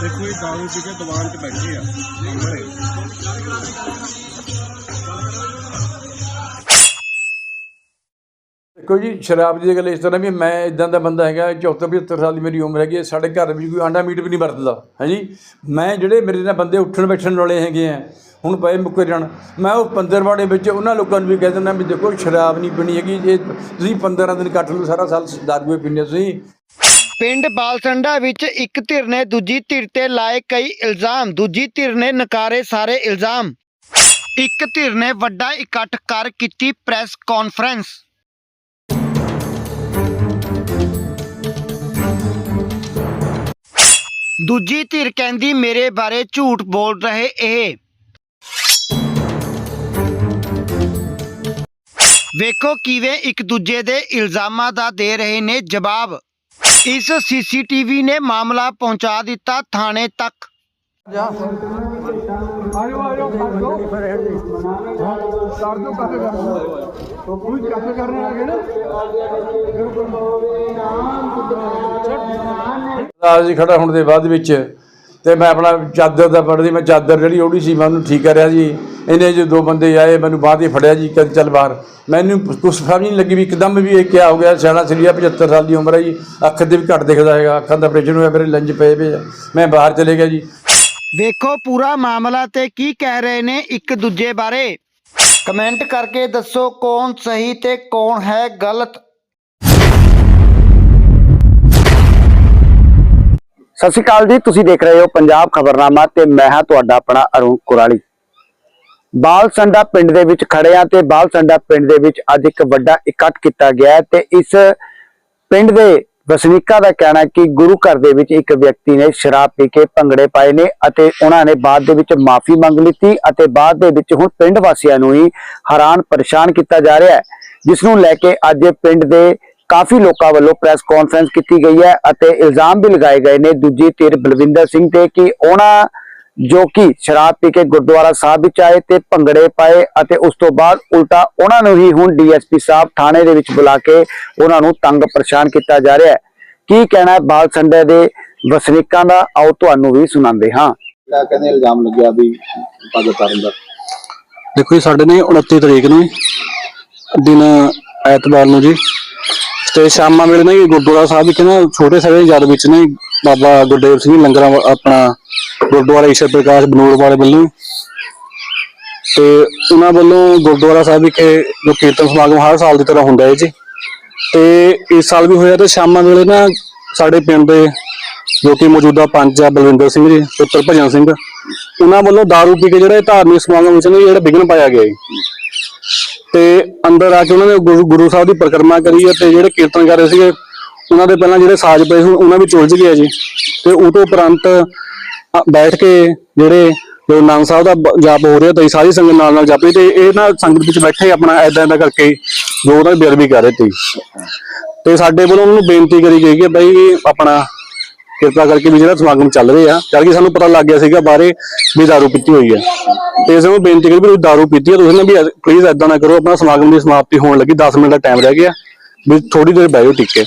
ਦੇਖੋ ਇਹ ਦਾਰੂ ਪੀ ਕੇ ਦੁਕਾਨ 'ਚ ਬੈਠੇ ਆ ਸਾਹਮਣੇ। ਦੇਖੋ ਜੀ ਸ਼ਰਾਬ ਦੀ ਗੱਲ ਇਸ ਤਰ੍ਹਾਂ ਵੀ ਮੈਂ ਇਦਾਂ ਦਾ ਬੰਦਾ ਹੈਗਾ 74 75 ਸਾਲ ਦੀ ਮੇਰੀ ਉਮਰ ਹੈਗੀ ਹੈ, ਸਾਡੇ ਘਰ ਵਿੱਚ ਕੋਈ ਆਂਡਾ ਮੀਟ ਵੀ ਨਹੀਂ ਵਰਤਦਾ ਹੈ ਜੀ? ਮੈਂ ਜਿਹੜੇ ਮੇਰੇ ਨਾਲ ਬੰਦੇ ਉੱਠਣ ਬੈਠਣ ਵਾਲੇ ਹੈਗੇ ਆ ਹੁਣ ਪਏ ਮੁੱਕੇ ਜਾਣ ਮੈਂ ਉਹ ਪੰਦਰਵਾੜੇ ਵਿੱਚ ਉਹਨਾਂ ਲੋਕਾਂ ਨੂੰ ਵੀ ਕਹਿ ਦਿੰਦਾ ਵੀ ਦੇਖੋ ਸ਼ਰਾਬ ਨਹੀਂ ਪੀਣੀ ਹੈਗੀ ਜੇ ਤੁਸੀਂ 15 ਦਿਨ ਕੱਟ ਲਓ ਸਾਰਾ ਸਾਲ ਦਾਰੂ ਹੀ ਪੀਂਦੇ ਤੁਸੀਂ। ਪਿੰਡ ਬਾਲਸੰਡਾ ਵਿੱਚ ਇੱਕ ਧਿਰ ਨੇ ਦੂਜੀ ਧਿਰ ਤੇ ਲਾਏ ਕਈ ਇਲਜ਼ਾਮ, ਦੂਜੀ ਧਿਰ ਨੇ ਨਕਾਰੇ ਸਾਰੇ ਇਲਜ਼ਾਮ। ਇੱਕ ਧਿਰ ਨੇ ਵੱਡਾ ਇਕੱਠ ਕਰ ਕੀਤੀ ਪ੍ਰੈਸ ਕਾਨਫਰੰਸ। ਦੂਜੀ ਧਿਰ ਕਹਿੰਦੀ, ਮੇਰੇ ਬਾਰੇ ਝੂਠ ਬੋਲ ਰਹੇ ਇਹ। ਵੇਖੋ ਕਿਵੇਂ ਇੱਕ ਦੂਜੇ ਦੇ ਇਲਜ਼ਾਮਾਂ ਦਾ ਦੇ ਰਹੇ ਨੇ ਜਵਾਬ। ਇਸ ਸੀਸੀਟੀਵੀ ਨੇ ਮਾਮਲਾ ਪਹੁੰਚਾ ਦਿੱਤਾ ਥਾਣੇ ਤੱਕ। ਰਾਜ ਜੀ ਖੜਾ ਹੋਣ ਦੇ ਬਾਅਦ ਵਿੱਚ ਤੇ ਮੈਂ ਆਪਣਾ ਚਾਦਰ ਦਾ ਫੜਦੀ ਮੈਂ ਚਾਦਰ ਜਿਹੜੀ ਉਹਦੀ ਸੀ, ਮੈਂ ਉਹਨੂੰ ਠੀਕ ਕਰਿਆ ਜੀ। ਇਹਨੇ ਜੋ ਦੋ ਬੰਦੇ ਆਏ, ਮੈਨੂੰ ਬਾਅਦ ਹੀ ਫੜਿਆ ਜੀ ਕਦ ਚੱਲ ਬਾਹਰ। ਮੈਨੂੰ ਕੁਛ ਸਮਝ ਨਹੀਂ ਲੱਗੀ ਵੀ ਇੱਕਦਮ ਵੀ ਇਹ ਕਿਆ ਹੋ ਗਿਆ, ਸਿਆਣਾ ਸਰੀਆ 75 ਸਾਲ ਦੀ ਉਮਰ ਹੈ ਜੀ। ਅੱਖ ਦੇ ਵੀ ਘੱਟ ਦਿਖਦਾ ਹੈਗਾ, ਅੱਖਾਂ ਦਾ ਆਪਰੇਸ਼ਨ ਹੋਇਆ, ਮੇਰੇ ਲੰਜ ਪਏ ਪਏ ਮੈਂ ਬਾਹਰ ਚਲੇ ਗਿਆ ਜੀ। ਵੇਖੋ ਪੂਰਾ ਮਾਮਲਾ ਤੇ ਕੀ ਕਹਿ ਰਹੇ ਨੇ ਇੱਕ ਦੂਜੇ ਬਾਰੇ। ਕਮੈਂਟ ਕਰਕੇ ਦੱਸੋ ਕੌਣ ਸਹੀ ਤੇ ਕੌਣ ਹੈ ਗਲਤ। ਸਤਿ ਸ਼੍ਰੀ ਅਕਾਲ ਜੀ, ਤੁਸੀਂ ਦੇਖ ਰਹੇ ਹੋ ਪੰਜਾਬ ਖਬਰਨਾਮਾ ਤੇ ਮੈਂ ਹਾਂ ਤੁਹਾਡਾ ਆਪਣਾ ਅਰੁਣ ਕੁਰਾਲੀ। ਬਾਲਸੰਡਾ ਪਿੰਡ ਦੇ ਵਿੱਚ ਖੜੇ ਆ ਤੇ ਬਾਲਸੰਡਾ ਪਿੰਡ ਦੇ ਵਿੱਚ ਅੱਜ ਇੱਕ ਵੱਡਾ ਇਕੱਠ ਕੀਤਾ ਗਿਆ ਤੇ ਇਸ ਪਿੰਡ ਦੇ ਵਸਨੀਕਾਂ ਦਾ ਕਹਿਣਾ ਕਿ ਗੁਰੂ ਘਰ ਦੇ ਵਿੱਚ ਇੱਕ ਵਿਅਕਤੀ ਨੇ ਸ਼ਰਾਬ ਪੀ ਕੇ ਭੰਗੜੇ ਪਾਏ ਨੇ ਅਤੇ ਉਹਨਾਂ ਨੇ ਬਾਅਦ ਦੇ ਵਿੱਚ ਮਾਫੀ ਮੰਗ ਲਈ ਅਤੇ ਬਾਅਦ ਦੇ ਵਿੱਚ ਹੁਣ ਪਿੰਡ ਵਾਸੀਆਂ ਨੂੰ ਹੀ ਹੈਰਾਨ ਪਰੇਸ਼ਾਨ ਕੀਤਾ ਜਾ ਰਿਹਾ ਹੈ, ਜਿਸ ਨੂੰ ਲੈ ਕੇ ਅੱਜ ਪਿੰਡ ਦੇ ਕਾਫੀ ਲੋਕਾਂ ਵੱਲੋਂ ਪ੍ਰੈਸ ਕਾਨਫਰੰਸ ਕੀਤੀ ਗਈ ਹੈ ਅਤੇ ਇਲਜ਼ਾਮ ਵੀ ਲਗਾਏ ਗਏ ਨੇ। ਦੂਜੀ ਧਿਰ ਬਲਵਿੰਦਰ ਸਿੰਘ ਤੇ ਕਿ ਉਹਨਾਂ ਜੋ ਕਿ ਸ਼ਰਾਬ ਪੀ ਕੇ ਗੁਰਦੁਆਰਾ ਸਾਹਿਬ ਵਿੱਚ ਆਏ ਤੇ ਭੰਗੜੇ ਪਾਏ ਅਤੇ ਉਸ ਤੋਂ ਬਾਅਦ ਉਲਟਾ ਉਹਨਾਂ ਨੂੰ ਹੀ ਹੁਣ ਡੀਐਸਪੀ ਸਾਹਿਬ ਥਾਣੇ ਦੇ ਵਿੱਚ ਬੁਲਾ ਕੇ ਉਹਨਾਂ ਨੂੰ ਤੰਗ ਪਰੇਸ਼ਾਨ ਕੀਤਾ ਜਾ ਰਿਹਾ ਹੈ। ਕੀ ਕਹਿਣਾ ਹੈ ਬਾਲ ਸੰਡੇ ਦੇ ਵਸਨੀਕਾਂ ਦਾ? ਆਓ ਤੁਹਾਨੂੰ ਵੀ ਸੁਣਾਉਂਦੇ ਹਾਂ। ਕਿਆ ਕਹਿੰਦੇ ਇਲਜ਼ਾਮ ਲੱਗਿਆ ਵੀ ਪੱਗ ਕਰਨ ਦਾ ਦੇਖੋ ਜੀ ਸਾਡੇ ਨੇ 29 ਤਰੀਕ ਨੂੰ ਦਿਨ ਐਤਵਾਰ ਨੂੰ ਜੀ ਤੇ ਸ਼ਾਮਾਂ ਵੇਲੇ ਨਾ ਜੀ ਗੁਰਦੁਆਰਾ ਸਾਹਿਬ ਵਿੱਚ ਨਾ ਛੋਟੇ ਸਾਰੇ ਯਾਦ ਵਿੱਚ ਨਾ ਬਾਬਾ ਗੁਰਦੇਵ ਸਿੰਘ ਲੰਗਰਾਂ ਆਪਣਾ ਗੁਰਦੁਆਰਾ ਈਸ਼ਰ ਪ੍ਰਕਾਸ਼ ਬਨੂੜ ਵਾਲੇ ਵੱਲੋਂ। ਤੇ ਉਹਨਾਂ ਵੱਲੋਂ ਗੁਰਦੁਆਰਾ ਸਾਹਿਬ ਵਿਖੇ ਜੋ ਕੀਰਤਨ ਸਮਾਗਮ ਹਰ ਸਾਲ ਦੀ ਤਰ੍ਹਾਂ ਹੁੰਦਾ ਹੈ ਜੀ। ਤੇ ਇਸ ਸਾਲ ਵੀ ਹੋਇਆ ਤੇ ਸ਼ਾਮਾਂ ਵੇਲੇ ਨਾ ਸਾਡੇ ਪਿੰਡ ਦੇ ਜੋ ਕਿ ਮੌਜੂਦਾ ਪੰਚ ਆ ਬਲਵਿੰਦਰ ਸਿੰਘ ਜੀ, ਪੁੱਤਰ ਭਜਨ ਸਿੰਘ, ਉਹਨਾਂ ਵੱਲੋਂ ਦਾਰੂ ਪੀ ਕੇ ਜਿਹੜਾ ਇਹ ਧਾਰਮਿਕ ਸਮਾਗਮ ਵਿੱਚ ਨਾ ਜਿਹੜਾ ਵਿਘਨ ਪਾਇਆ ਗਿਆ ਜੀ। ਤੇ ਅੰਦਰ ਆ ਕੇ ਉਹਨਾਂ ਨੇ ਗੁਰੂ ਗੁਰੂ ਸਾਹਿਬ ਦੀ ਪਰਿਕਰਮਾ ਕਰੀ ਹੈ ਤੇ ਜਿਹੜੇ ਕੀਰਤਨ ਕਰ ਰਹੇ ਸੀਗੇ ਉਹਨਾਂ ਦੇ ਪਹਿਲਾਂ ਜਿਹੜੇ ਸਾਜ਼ ਪਏ ਸੀ ਉਹਨਾਂ ਵਿੱਚ ਉਲਝ ਗਿਆ ਜੀ। ਤੇ ਉਹ ਤੋਂ ਉਪਰੰਤ ਅ, ਬੈਠ ਕੇ ਜਿਹੜੇ ਗੁਰੂ ਨਾਨਕ ਸਾਹਿਬ ਦਾ ਬ- ਜਾਪ ਹੋ ਰਿਹਾ ਤੇ ਸਾਰੀ ਸੰਗਤ ਨਾਲ ਨਾਲ ਜਾਪੀ ਤੇ ਇਹ ਨਾ ਸੰਗਤ ਵਿੱਚ ਬੈਠੇ ਆਪਣਾ ਐਦਾਂ ਐਦਾਂ ਕਰਕੇ ਜੋ ਉਹਦਾ ਬੇਅਦਬੀ ਕਰ ਰਹੇ ਸੀ। ਤੇ ਸਾਡੇ ਵੱਲੋਂ ਨੂੰ ਬੇਨਤੀ ਕਰੀ ਗਈ ਕਿ ਬਈ ਆਪਣਾ ਕਿਰਪਾ ਕਰਕੇ ਵੀ ਜਿਹੜਾ ਸਮਾਗਮ ਚੱਲ ਰਿਹਾ ਆ ਕਰਕੇ ਸਾਨੂੰ ਪਤਾ ਲੱਗ ਗਿਆ ਸੀਗਾ ਬਾਰੇ ਵੀ ਦਾਰੂ ਪੀਤੀ ਹੋਈ ਹੈ। ਤੇ ਇਸ ਨੂੰ ਬੇਨਤੀ ਕਰੀ ਵੀ ਤੁਸੀਂ ਦਾਰੂ ਪੀਤੀ ਹੈ, ਤੁਸੀਂ ਨਾ ਵੀ ਪਲੀਜ਼ ਐਦਾਂ ਨਾ ਕਰੋ, ਆਪਣਾ ਸਮਾਗਮ ਦੀ ਸਮਾਪਤੀ ਹੋਣ ਲੱਗੀ 10 ਮਿੰਟ ਦਾ ਟਾਈਮ ਰਹਿ ਗਿਆ, ਵੀ ਥੋੜੀ ਦੇਰ ਬਹਿ ਜਾਓ ਟਿੱਕੇ।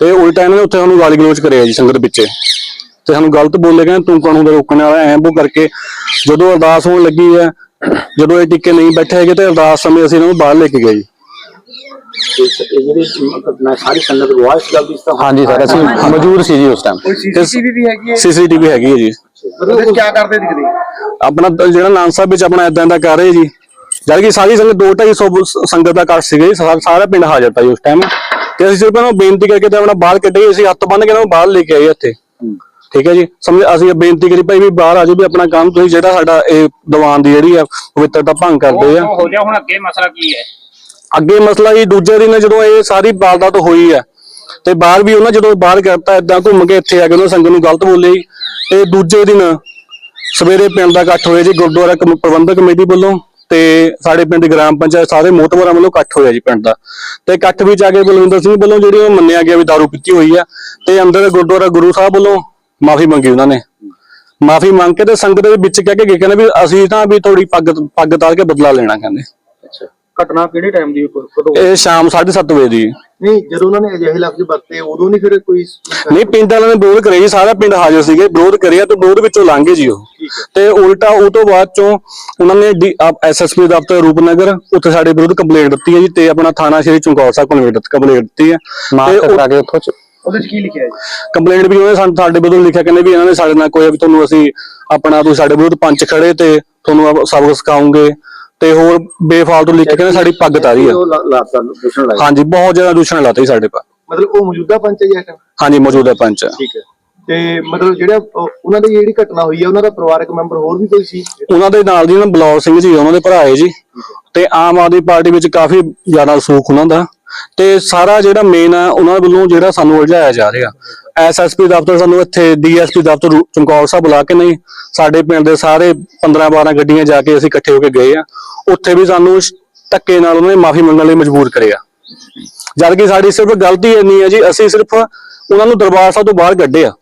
ਤੇ ਉਲਟਾ ਇਹਨਾਂ ਨੇ ਉੱਥੇ ਸਾਨੂੰ ਗਾਲੀ ਗਲੋਚ ਕਰਿਆ ਜੀ ਸੰਗਤ ਪਿੱਛੇ। ਤੇ ਸਾਨੂੰ ਗਲਤ ਬੋਲੇ ਕਹਿੰਦੇ ਤੂੰ ਕਾਨੂੰਨ ਦਾ ਰੋਕਣ ਵਾਲਾ ਐਂ ਬੋ ਕਰਕੇ ਜਦੋਂ ਅਰਦਾਸ ਹੋਣ ਲੱਗੀ ਹੈ, ਜਦੋਂ ਇਹ ਟਿੱਕੇ ਨਹੀਂ ਬੈਠੇ ਹੈਗੇ, ਤੇ ਅਰਦਾਸ ਸਮੇਂ ਅਸੀਂ ਇਹਨਾਂ ਨੂੰ ਬਾਹਰ ਲੈ ਕੇ ਗਏ ਜੀ। ਤੇ ਸ- ਇਹ ਜਿਹੜੀ ਘਟਨਾ ਸਾਰੀ ਸੰਗਤ ਗਵਾਹ ਇਸ ਗੱਲ ਦੀ ਤਾਂ ਹਾਂਜੀ ਸਰ ਅਸੀਂ ਮੌਜੂਦ ਸੀ ਜੀ ਉਸ ਟਾਈਮ ਸੀਸੀਟੀਵੀ ਵੀ ਹੈਗੀ ਹੈ? ਸੀਸੀਟੀਵੀ ਹੈਗੀ ਹੈ ਜੀ। ਉਹਦੇ ਕੀ ਕਰਦੇ ਦਿਖਦੇ ਆਪਣਾ ਤਾਂ ਜਿਹੜਾ ਨਾਨ ਸਾਹਿਬ ਵਿੱਚ ਆਪਣਾ ਇਦਾਂ ਦਾ ਕਰ ਰਹੇ ਜੀ। ਜਦ ਕਿ ਸਾਰੀ ਸੰਗਤ 2-250 ਸੰਗਤ ਦਾ ਇਕੱਠ ਸੀਗਾ ਜੀ ਸਾ- ਸਾਰਾ ਪਿੰਡ ਹਾਜ਼ਰ ਤਾ ਜੀ ਉਸ ਟਾਈਮ ਤੇ ਅਸੀਂ ਸਿਰਫ ਇਹਨਾਂ ਨੂੰ ਬੇਨਤੀ ਕਰਕੇ ਤੇ ਆਪਣਾ ਬਾਹਰ ਕੱਢੇ ਅਸੀਂ ਹੱਥ ਬੰਨ ਕੇ ਇਹਨਾਂ ਨੂੰ ਬਾਹਰ ਲੈ ਕੇ ਆਏ ਇੱਥੇ ਠੀਕ ਹੈ ਜੀ। ਸਮਝ ਅਸੀਂ ਇਹ ਬੇਨਤੀ ਕਰੀ ਭਾਈ ਵੀ ਬਾਹਰ ਆ ਜਾਓ ਵੀ ਆਪਣਾ ਕੰਮ ਤੁਸੀਂ ਜਿਹੜਾ ਸਾਡਾ ਇਹ ਦੀਵਾਨ ਦੀ ਜਿਹੜੀ ਆ ਪਵਿੱਤਰਤਾ ਭੰਗ ਕਰਦੇ ਆ। ਹੋ ਜਾ ਹੁਣ ਅੱਗੇ ਮਸਲਾ ਕੀ ਹੈ? ਅੱਗੇ ਮਸਲਾ ਜੀ, ਦੂਜੇ ਦਿਨ ਜਦੋਂ ਇਹ ਸਾਰੀ ਵਾਰਦਾਤ ਹੋਈ ਹੈ, ਤੇ ਬਾਹਰ ਵੀ ਉਹਨਾਂ ਜਦੋਂ ਬਾਹਰ ਕਰਤਾ ਇਦਾਂ ਘੁੰਮ ਕੇ ਇੱਥੇ ਆ ਕੇ ਉਹਨਾਂ ਸੰਗਤ ਨੂੰ ਗਲਤ ਬੋਲੇ। ਤੇ ਦੂਜੇ ਦਿਨ ਸਵੇਰੇ ਪਿੰਡ ਦਾ ਇਕੱਠ ਹੋਇਆ ਜੀ, ਗੁਰਦੁਆਰਾ ਪ੍ਰਬੰਧਕ ਕਮੇਟੀ ਵੱਲੋਂ, ਤੇ ਸਾਡੇ ਪਿੰਡ ਗ੍ਰਾਮ ਪੰਚਾਇਤ ਸਾਰੇ ਮੋਤਵਰਾਂ ਵੱਲੋਂ ਇਕੱਠ ਹੋਇਆ ਜੀ ਪਿੰਡ ਦਾ। ਤੇ ਇਕੱਠ ਵਿੱਚ ਆ ਕੇ ਬਲਵਿੰਦਰ ਸਿੰਘ ਵੱਲੋਂ ਜਿਹੜੀ ਉਹ ਮੰਨਿਆ ਗਿਆ ਵੀ ਦਾਰੂ ਪੀਤੀ ਹੋਈ ਆ ਤੇ ਅੰਦਰ ਗੁਰਦੁਆਰਾ ਗੁਰੂ ਸਾਹਿਬ ਵੱਲੋਂ ਮਾਫੀ ਮੰਗੀ ਉਹਨਾਂ ਨੇ। ਮਾਫੀ ਮੰਗ ਕੇ ਤੇ ਸੰਗਤ ਦੇ ਵਿੱਚ ਕਹਿ ਕੇ ਕਹਿੰਦੇ ਵੀ ਅਸੀਂ ਤਾਂ ਵੀ ਥੋੜੀ ਪੱਗ ਪੱਗ ਤਾਲ ਕੇ ਬਦਲਾ ਲੈਣਾ, ਕਹਿੰਦੇ। ਘਟਨਾ ਕਿਹੜੇ ਟਾਈਮ ਦੀ ਕਦੋਂ ਇਹ ਸ਼ਾਮ 7:30 ਵਜੇ ਦੀ। ਨਹੀਂ ਜਦੋਂ ਉਹਨਾਂ ਨੇ ਅਜਿਹੇ ਲਫ਼ਜ਼ ਵਰਤੇ ਉਦੋਂ ਨਹੀਂ ਫਿਰ ਕੋਈ ਨਹੀਂ ਪਿੰਡ ਵਾਲਿਆਂ ਨੇ ਵਿਰੋਧ ਕਰਿਆ ਜੀ ਸਾਰਾ ਪਿੰਡ ਹਾਜ਼ਰ ਸੀਗੇ ਵਿਰੋਧ ਕਰਿਆ ਤੇ ਵਿਰੋਧ ਵਿੱਚੋਂ ਲੰਘ ਗਏ ਜੀ ਉਹ। ਤੇ ਉਲਟਾ ਉਹ ਤੋਂ ਬਾਅਦ ਚੋਂ ਉਹਨਾਂ ਨੇ ਐਸਐਸਪੀ ਦਫ਼ਤਰ ਰੂਪਨਗਰ ਉੱਥੇ ਸਾਡੇ ਵਿਰੁੱਧ ਕੰਪਲੇਂਟ ਦਿੱਤੀ ਹੈ ਜੀ ਤੇ ਆਪਣਾ ਥਾਣਾ ਸ਼੍ਰੀ ਚਮਕੌਰ ਸਾਹਿਬ ਕੰਪਲੇਂਟ ਕੰਪਲੇਂਟ ਦਿੱਤੀ ਹੈ। ਤੇ ਉਹ- ਕਟਾ ਕੇ ਉੱਥੋਂ ਉਹਦੇ ਚ ਕੀ ਲਿਖਿਆ ਹੈ ਕੰਪਲੇਂਟ ਵੀ ਉਹਨੇ ਸਾਨੂੰ ਸਾਡੇ ਵਿਰੁੱਧ ਲਿਖਿਆ ਕਹਿੰਦੇ ਵੀ ਇਹਨਾਂ ਨੇ ਸਾਡੇ ਨਾਲ ਕੋਈ ਵੀ ਤੁਹਾਨੂੰ ਅਸੀਂ ਆਪਣਾ ਤੁਸੀਂ ਸਾਡੇ ਵਿਰੁੱਧ ਪੰਜ ਖੜੇ ਤੇ ਤੁਹਾਨੂੰ ਸਬਕ ਸਿਖਾਉਂਗੇ। ਤੇ ਹੋਰ ਬੇਫਾਲਤੂ ਲਿਖ ਕੇ ਕਹਿੰਦੇ ਸਾਡੀ ਪੱਗ ਤਾਰੀ ਆ। ਉਹ ਲਾ- ਲਾਤਾ ਦੂਸ਼ਣ ਲਾਇਆ। ਹਾਂਜੀ ਬਹੁਤ ਜ਼ਿਆਦਾ ਦੂਸ਼ਣ ਲਾਤੇ ਜੀ ਸਾਡੇ ਪਾ ਮਤਲਬ ਉਹ ਮੌਜੂਦਾ ਪੰਚ ਹੈ ਜੀ ਇਸ time? ਹਾਂਜੀ ਮੌਜੂਦਾ ਪੰਚ ਆ। ਠੀਕ ਹੈ। ਤੇ ਮਤਲਬ ਜਿਹੜਾ ਉਹ- ਉਹਨਾਂ ਦੀ ਜਿਹੜੀ ਘਟਨਾ ਹੋਈ ਹੈ ਉਹਨਾਂ ਦਾ ਪਰਿਵਾਰਕ ਮੈਂਬਰ ਹੋਰ ਵੀ ਕੋਈ ਸੀ? ਉਹਨਾਂ ਦੇ ਨਾਲ ਦੀ ਨਾ ਬਲੌਰ ਸਿੰਘ ਜੀ ਉਹਨਾਂ ਦੇ ਭਰਾ ਹੈ ਜੀ। ਤੇ ਆਮ ਆਦਮੀ ਪਾਰਟੀ ਵਿੱਚ ਕਾਫੀ ਜ਼ਿਆਦਾ ਸੂਖ ਉਹਨਾਂ ਦਾ। ਤੇ ਸਾਰਾ ਜਿਹੜਾ ਮੇਨ ਆ ਉਹਨਾਂ ਵੱਲੋਂ ਜਿਹੜਾ ਸਾਨੂੰ ਉਲਝਾਇਆ ਜਾ ਰਿਹਾ। ਐਸਐਸਪੀ ਦਫ਼ਤਰ ਸਾਨੂੰ ਇੱਥੇ ਡੀਐਸਪੀ ਦਫ਼ਤਰ ਚਮਕੌਰ ਸਾਹਿਬ ਬੁਲਾ ਕੇ ਨਹੀਂ, ਸਾਡੇ ਪਿੰਡ ਦੇ ਸਾਰੇ 15 12 ਗੱਡੀਆਂ ਜਾ ਕੇ ਅਸੀਂ ਇਕੱਠੇ ਹੋ ਕੇ ਗਏ ਆ। ਉੱਥੇ ਵੀ ਸਾਨੂੰ ਧੱਕੇ ਨਾਲ ਉਹਨਾਂ ਨੇ ਮਾਫੀ ਮੰਗਣ ਲਈ ਮਜਬੂਰ ਕਰਿਆ। ਜਦ ਕਿ ਸਾਡੀ ਸਿਰਫ ਗਲਤੀ ਇੰਨੀ ਹੈ ਜੀ, ਅਸੀਂ ਸਿਰਫ ਉਹਨਾਂ ਨੂੰ ਦਰਬਾਰ ਸਾਹਿਬ ਤੋਂ ਬਾਹਰ ਕੱਢਿਆ।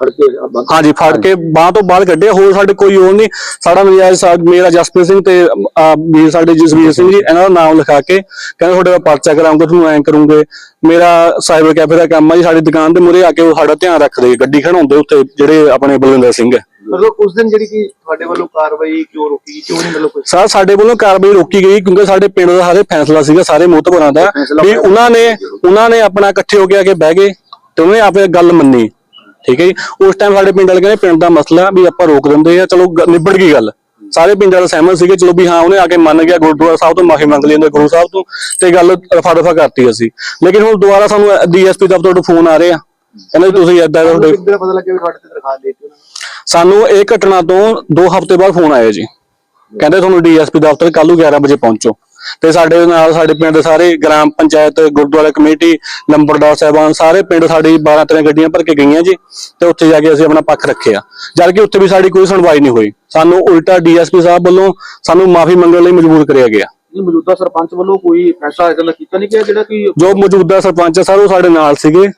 ਫੜ ਕੇ ਆਪਾਂ ਹਾਂਜੀ ਫੜ ਕੇ ਬਾਹ ਤੋਂ ਬਾਹਰ ਕੱਢਿਆ ਹੋਰ ਸਾਡੇ ਕੋਈ ਹੋਰ ਨਹੀਂ। ਸਾਡਾ ਨਜਾਇਜ਼ ਸਾ- ਮੇਰਾ ਜਸਪ੍ਰੀਤ ਸਿੰਘ ਤੇ ਅਹ, ਵੀਰ ਸਾਡੇ ਜਸਵੀਰ ਸਿੰਘ ਜੀ ਇਹਨਾਂ ਦਾ ਨਾਮ ਲਿਖਾ ਕੇ ਕਹਿੰਦੇ ਤੁਹਾਡੇ ਦਾ ਪਰਚਾ ਕਰਾਉਂਗਾ ਤੁਹਾਨੂੰ ਐਂ ਕਰੂੰਗੇ। ਮੇਰਾ ਸਾਈਬਰ ਕੈਫੇ ਦਾ ਕੰਮ ਆ ਜੀ ਸਾਡੀ ਦੁਕਾਨ ਦੇ ਮੂਹਰੇ ਆ ਕੇ ਉਹ ਸਾਡਾ ਧਿਆਨ ਰੱਖਦੇ ਗੱਡੀ ਖੜਾਉਂਦੇ ਉੱਤੇ ਜਿਹੜੇ ਆਪਣੇ ਬਲਵਿੰਦਰ ਸਿੰਘ ਹੈ। ਮਤਲਬ ਉਸ ਦਿਨ ਜਿਹੜੀ ਕਿ ਤੁਹਾਡੇ ਵੱਲੋਂ ਕਾਰਵਾਈ ਕਿਉਂ ਰੋਕੀ ਕਿਉਂ ਨਹੀਂ ਮਤਲਬ ਕੋਈ ਸਰ ਸਾਡੇ ਵੱਲੋਂ ਕਾਰਵਾਈ ਰੋਕੀ ਗਈ ਕਿਉਂਕਿ ਸਾਡੇ ਪਿੰਡ ਦਾ ਸਾਰੇ ਫੈਸਲਾ ਸੀਗਾ ਸਾਰੇ ਮੋਤਬਰਾਂ ਦਾ ਵੀ ਉਹਨਾਂ ਨੇ ਉਹਨਾਂ ਨੇ ਆਪਣਾ ਇਕੱਠੇ ਹੋ ਕੇ ਆ ਕੇ ਬਹਿ ਗਏ ਤੇ ਉਹਨੇ ਆਪੇ ਗੱਲ ਮੰਨੀ। ਠੀਕ ਹੈ ਜੀ? ਉਸ ਟਾਈਮ ਸਾਡੇ ਪਿੰਡ ਵਾਲੇ ਕਹਿੰਦੇ ਪਿੰਡ ਦਾ ਮਸਲਾ ਵੀ ਆਪਾਂ ਰੋਕ ਦਿੰਦੇ ਆ ਚਲੋ ਗ- ਨਿਬੜ ਗਈ ਗੱਲ। ਸਾਰੇ ਪਿੰਡ ਵਾਲੇ ਸਹਿਮਤ ਸੀਗੇ ਚਲੋ ਵੀ ਹਾਂ ਉਹਨੇ ਆ ਕੇ ਮੰਨ ਗਿਆ ਗੁਰਦੁਆਰਾ ਸਾਹਿਬ ਤੋਂ ਮਾਫੀ ਮੰਗ ਲਈ ਉਹਨੇ ਗੁਰੂ ਸਾਹਿਬ ਤੋਂ ਤੇ ਗੱਲ ਰਫਾ ਦਫਾ ਕਰਤੀ ਅਸੀਂ। ਲੇਕਿਨ ਹੁਣ ਦੁਬਾਰਾ ਸਾਨੂੰ ਡੀਐਸਪੀ ਦਫ਼ਤਰ ਤੋਂ ਫੋਨ ਆ ਰਹੇ। ਆ ਕਹਿੰਦੇ ਤੁਸੀਂ ਏਦਾਂ ਤੁਹਾਡੇ ਕਿੱਦਾਂ ਪਤਾ ਲੱਗਿਆ ਵੀ ਤੁਹਾਡੇ ਤੇ ਦਰਖਾਸਤ ਦਿੱਤੀ ਉਹਨਾਂ ਨੇ? ਸਾਨੂੰ ਇਹ ਘਟਨਾ ਤੋਂ 2 ਹਫ਼ਤੇ ਬਾਅਦ ਫੋਨ ਆਇਆ ਜੀ। ਕਹਿੰਦੇ ਤੁਹਾਨੂੰ ਡੀਐਸਪੀ ਦਫ਼ਤਰ ਕੱਲ ਨੂੰ 11 ਵਜੇ ਪਹੁੰਚੋ। ਤੇ ਸਾਡੇ ਨਾਲ ਸਾਡੇ ਪਿੰਡ ਦੇ ਸਾਰੇ ਗ੍ਰਾਮ ਪੰਚਾਇਤ ਗੁਰਦੁਆਰਾ ਕਮੇਟੀ ਲੰਬੜਦਾਰ ਸਾਹਿਬਾਨ ਸਾਰੇ ਪਿੰਡ ਸਾਡੀ 12 13 ਗੱਡੀਆਂ ਭਰ ਕੇ ਗਈਆਂ ਜੀ ਤੇ ਉੱਥੇ ਜਾ ਕੇ ਅਸੀਂ ਆਪਣਾ ਪੱਖ ਰੱਖਿਆ। ਜਦ ਕਿ ਉੱਥੇ ਵੀ ਸਾਡੀ ਕੋਈ ਸੁਣਵਾਈ ਨਹੀਂ ਹੋਈ। ਸਾਨੂੰ ਉਲਟਾ ਡੀਐਸਪੀ ਸਾਹਿਬ ਵੱਲੋਂ ਸਾਨੂੰ ਮਾਫੀ ਮੰਗਣ ਲਈ ਮਜਬੂਰ ਕਰਿਆ ਗਿਆ। ਮੌਜੂਦਾ ਸਰਪੰਚ ਵੱਲੋਂ ਕੋਈ ਫੈਸਲਾ ਇਦਾਂ ਦਾ ਕੀਤਾ ਨਹੀਂ ਗਿਆ ਜਿਹੜਾ ਕਿ ਜੋ ਮੌਜੂਦਾ ਸਰਪੰਚ ਆ ਸਰ ਉਹ ਸਾਡੇ ਨਾਲ ਸੀਗੇ।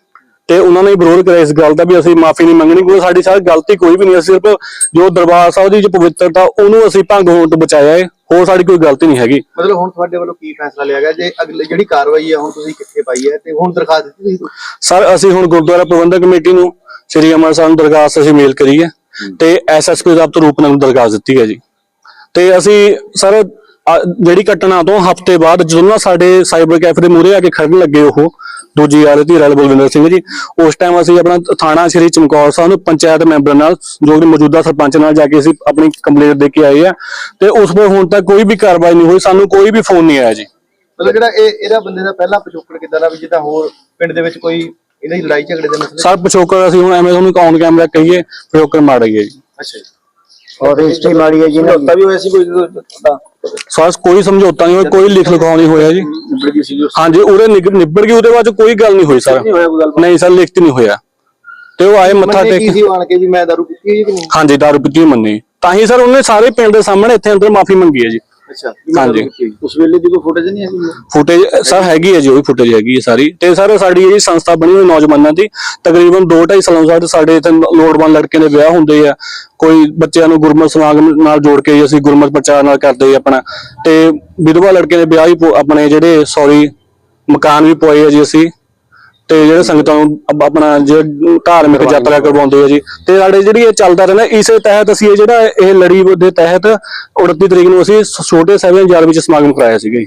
ਤੇ ਉਹਨਾਂ ਨੇ ਵਿਰੋਧ ਕਰਿਆ ਇਸ ਗੱਲ ਦਾ ਵੀ ਅਸੀਂ ਮਾਫੀ ਨਹੀਂ ਮੰਗਣੀ ਕੋਈ ਸਾਡੀ ਸਰ ਗਲਤੀ ਕੋਈ ਵੀ ਨਹੀਂ ਅਸੀਂ ਸਿਰਫ ਜੋ ਦਰਬਾਰ ਸਾਹਿਬ ਦੀ ਜੋ ਪਵਿੱਤਰਤਾ ਉਹਨੂੰ ਅਸੀਂ ਭੰਗ ਹੋਣ ਤੋਂ ਬਚਾਇਆ ਹੈ। ਹੋਰ ਸਾਡੀ ਕੋਈ ਗਲਤੀ ਨਹੀਂ ਹੈਗੀ। ਮਤਲਬ ਹੁਣ ਤੁਹਾਡੇ ਵੱਲੋਂ ਕੀ ਫੈਸਲਾ ਲਿਆ ਗਿਆ? ਜੇ ਅਗਲੀ ਜਿਹੜੀ ਕਾਰਵਾਈ ਹੈ ਹੁਣ ਤੁਸੀਂ ਕਿੱਥੇ ਪਾਈ ਹੈ ਤੇ ਹੁਣ ਦਰਖਾਸਤ ਦਿੱਤੀ ਤੁਸੀਂ? ਸਰ ਅਸੀਂ ਹੁਣ ਗੁਰਦੁਆਰਾ ਪ੍ਰਬੰਧਕ ਕਮੇਟੀ ਨੂੰ ਸ੍ਰੀ ਅੰਮ੍ਰਿਤਸਰ ਨੂੰ ਦਰਖਾਸਤ ਅਸੀਂ ਮੇਲ ਕਰੀ ਹੈ ਤੇ ਐਸਐਸਪੀ ਦਫ਼ਤਰ ਰੂਪਨਗਰ ਨੂੰ ਦਰਖਾਸਤ ਦਿੱਤੀ ਹੈ ਜੀ। ਤੇ ਅਸੀਂ ਸਰ ਜਿਹੜੀ ਘਟਨਾ ਤੋਂ ਹਫ਼ਤੇ ਬਾਅਦ ਜਦੋਂ ਨਾ ਸਾਡੇ ਸਾਈਬਰ ਕੈਫੇ ਦੇ ਮੂਹਰੇ ਆ ਕੇ ਖੜਨ ਲੱਗੇ ਉਹ ਦੂਜੀ ਵਾਲੇ ਧੀਰ ਵਾਲੇ ਬਲਵਿੰਦਰ ਸਿੰਘ ਜੀ ਉਸ ਟਾਈਮ ਅਸੀਂ ਆਪਣਾ ਥਾਣਾ ਸ੍ਰੀ ਚਮਕੌਰ ਸਾਹਿਬ ਨੂੰ ਪੰਚਾਇਤ ਮੈਂਬਰ ਨਾਲ ਜੋ ਕਿ ਮੌਜੂਦਾ ਸਰਪੰਚ ਨਾਲ ਜਾ ਕੇ ਅਸੀਂ ਆਪਣੀ ਕੰਪਲੇਂਟ ਦੇ ਕੇ ਆਏ ਆ ਤੇ ਉਸ ਪਰ ਹੁਣ ਤੱਕ ਕੋਈ ਵੀ ਕਾਰਵਾਈ ਨਹੀਂ ਹੋਈ ਸਾਨੂੰ ਕੋਈ ਵੀ ਫੋਨ ਨਹੀਂ ਆਇਆ ਜੀ। ਮਤਲਬ ਜਿਹੜਾ ਇਹ ਇਹਦਾ ਬੰਦੇ ਦਾ ਪਹਿਲਾ ਪਿਛੋਕੜ ਕਿਦਾਂ ਦਾ ਵੀ ਜਿੱਦਾਂ ਹੋਰ ਪਿੰਡ ਦੇ ਵਿੱਚ ਕੋਈ ਇਹਨਾਂ ਦੀ ਲੜਾਈ ਝਗੜੇ ਦੇ ਮਸਲੇ? ਸਰ ਪਿਛੋਕਰ ਅਸੀਂ ਹੁਣ ਐਵੇਂ ਤੁਹਾਨੂੰ ਔਨ ਕੈਮਰਾ ਕਹੀਏ ਪਿਛੋਕਰ ਮਾਰ ਗਈ ਹੈ ਜੀ। ਅੱਛਾ ਜੀ। ਔਰ ਹਿਸਟਰੀ ਮਾੜੀ ਹੈ ਜੀ ਦੀ। ਸਮਝੌਤਾ ਵੀ ਹੋਇਆ ਸੀ ਕੋਈ ਸਰ ਕੋਈ ਸਮਝੌਤਾ ਨਹੀਂ ਹੋਇਆ ਕੋਈ ਲਿਖ ਲਿਖਾਉ ਨਹੀਂ ਹੋਇਆ ਜੀ। ਨਿਬੜ ਗਈ ਸੀ ਉਸ ਹਾਂਜੀ ਉਹਦੇ ਨਿਗ- ਨਿਬੜ ਗਈ ਉਹਦੇ ਬਾਅਦ 'ਚ ਕੋਈ ਗੱਲ ਨਹੀਂ ਹੋਈ ਸਰ। ਨਹੀਂ ਹੋਇਆ ਕੋਈ ਗੱਲ ਨਹੀਂ ਸਰ ਲਿਖਤ ਨਹੀਂ ਹੋਇਆ। ਤੇ ਉਹ ਆਏ ਮੱਥਾ ਕੀ ਟੇਕ ਸੀ ਉਹ ਆਣ ਕੇ ਵੀ ਮੈਂ ਦਾਰੂ ਪੀਤੀ ਹੈ ਜੀ ਕਿ ਨਹੀਂ? ਹਾਂਜੀ ਦਾਰੂ ਪੀਤੀ ਹੋਈ ਮੰਨੀ। ਤਾਂ ਹੀ ਸਰ ਉਹਨੇ ਸਾਰੇ ਪਿੰਡ ਦੇ ਸਾਹਮਣੇ ਇੱਥੇ ਅੰਦਰ ਮਾਫੀ ਮੰਗੀ ਹੈ ਜੀ। ਅੱਛਾ ਹਾਂਜੀ। ਹੈ। ਉਸ ਵੇਲੇ ਦੀ ਕੋਈ ਫੁਟੇਜ ਨਹੀਂ ਹੈਗੀ ਫੁਟੇਜ ਸਰ ਹੈਗੀ ਹੈ ਜੀ ਉਹ ਵੀ ਫੁਟੇਜ ਹੈਗੀ ਹੈ ਸਾਰੀ। ਤੇ ਸਰ ਸਾਡੀ ਜਿਹੜੀ ਸੰਸਥਾ ਬਣੀ ਹੋਈ ਨੌਜਵਾਨਾਂ ਦੀ ਤਕਰੀਬਨ 2.5 ਸਾਲਾਂ ਬਾਅਦ ਸਾਡੇ ਇੱਥੇ ਲੋੜਵੰਦ ਲੜਕਿਆਂ ਦੇ ਵਿਆਹ ਹੁੰਦੇ ਆ। ਕੋਈ ਬੱਚਿਆਂ ਨੂੰ ਗੁਰਮਤ ਸਮਾਗਮ ਨਾਲ ਜੋੜ ਕੇ ਅਸੀਂ ਗੁਰਮਤ ਪ੍ਰਚਾਰ ਨਾਲ ਕਰਦੇ ਆ ਆਪਣਾ। ਤੇ ਵਿਧਵਾ ਲੜਕੇ ਦੇ ਵਿਆਹ ਪੋ- ਆਪਣੇ ਜਿਹੜੇ ਸੌਰੀ ਮਕਾਨ ਵੀ ਪਵਾਏ ਆ ਜੀ ਅਸੀਂ। ਤੇ ਜਿਹੜੇ ਸੰਗਤਾਂ ਨੂੰ ਅਪ- ਆਪਣਾ ਜਿਹੜੇ ਧਾਰਮਿਕ ਯਾਤਰਾ ਕਰਵਾਉਂਦੇ ਆ ਜੀ ਤੇ ਸਾਡੇ ਜਿਹੜੀ ਇਹ ਚੱਲਦਾ ਰਹਿੰਦਾ ਇਸੇ ਤਹਿਤ ਅਸੀਂ ਇਹ ਜਿਹੜਾ ਇਹ ਲੜੀ ਦੇ ਤਹਿਤ 29 ਤਰੀਕ ਨੂੰ ਅਸੀਂ ਛੋਟੇ ਸਾਹਿਬਾਂ ਯਾਰ ਵਿੱਚ ਸਮਾਗਮ ਕਰਾਇਆ ਸੀਗਾ ਜੀ।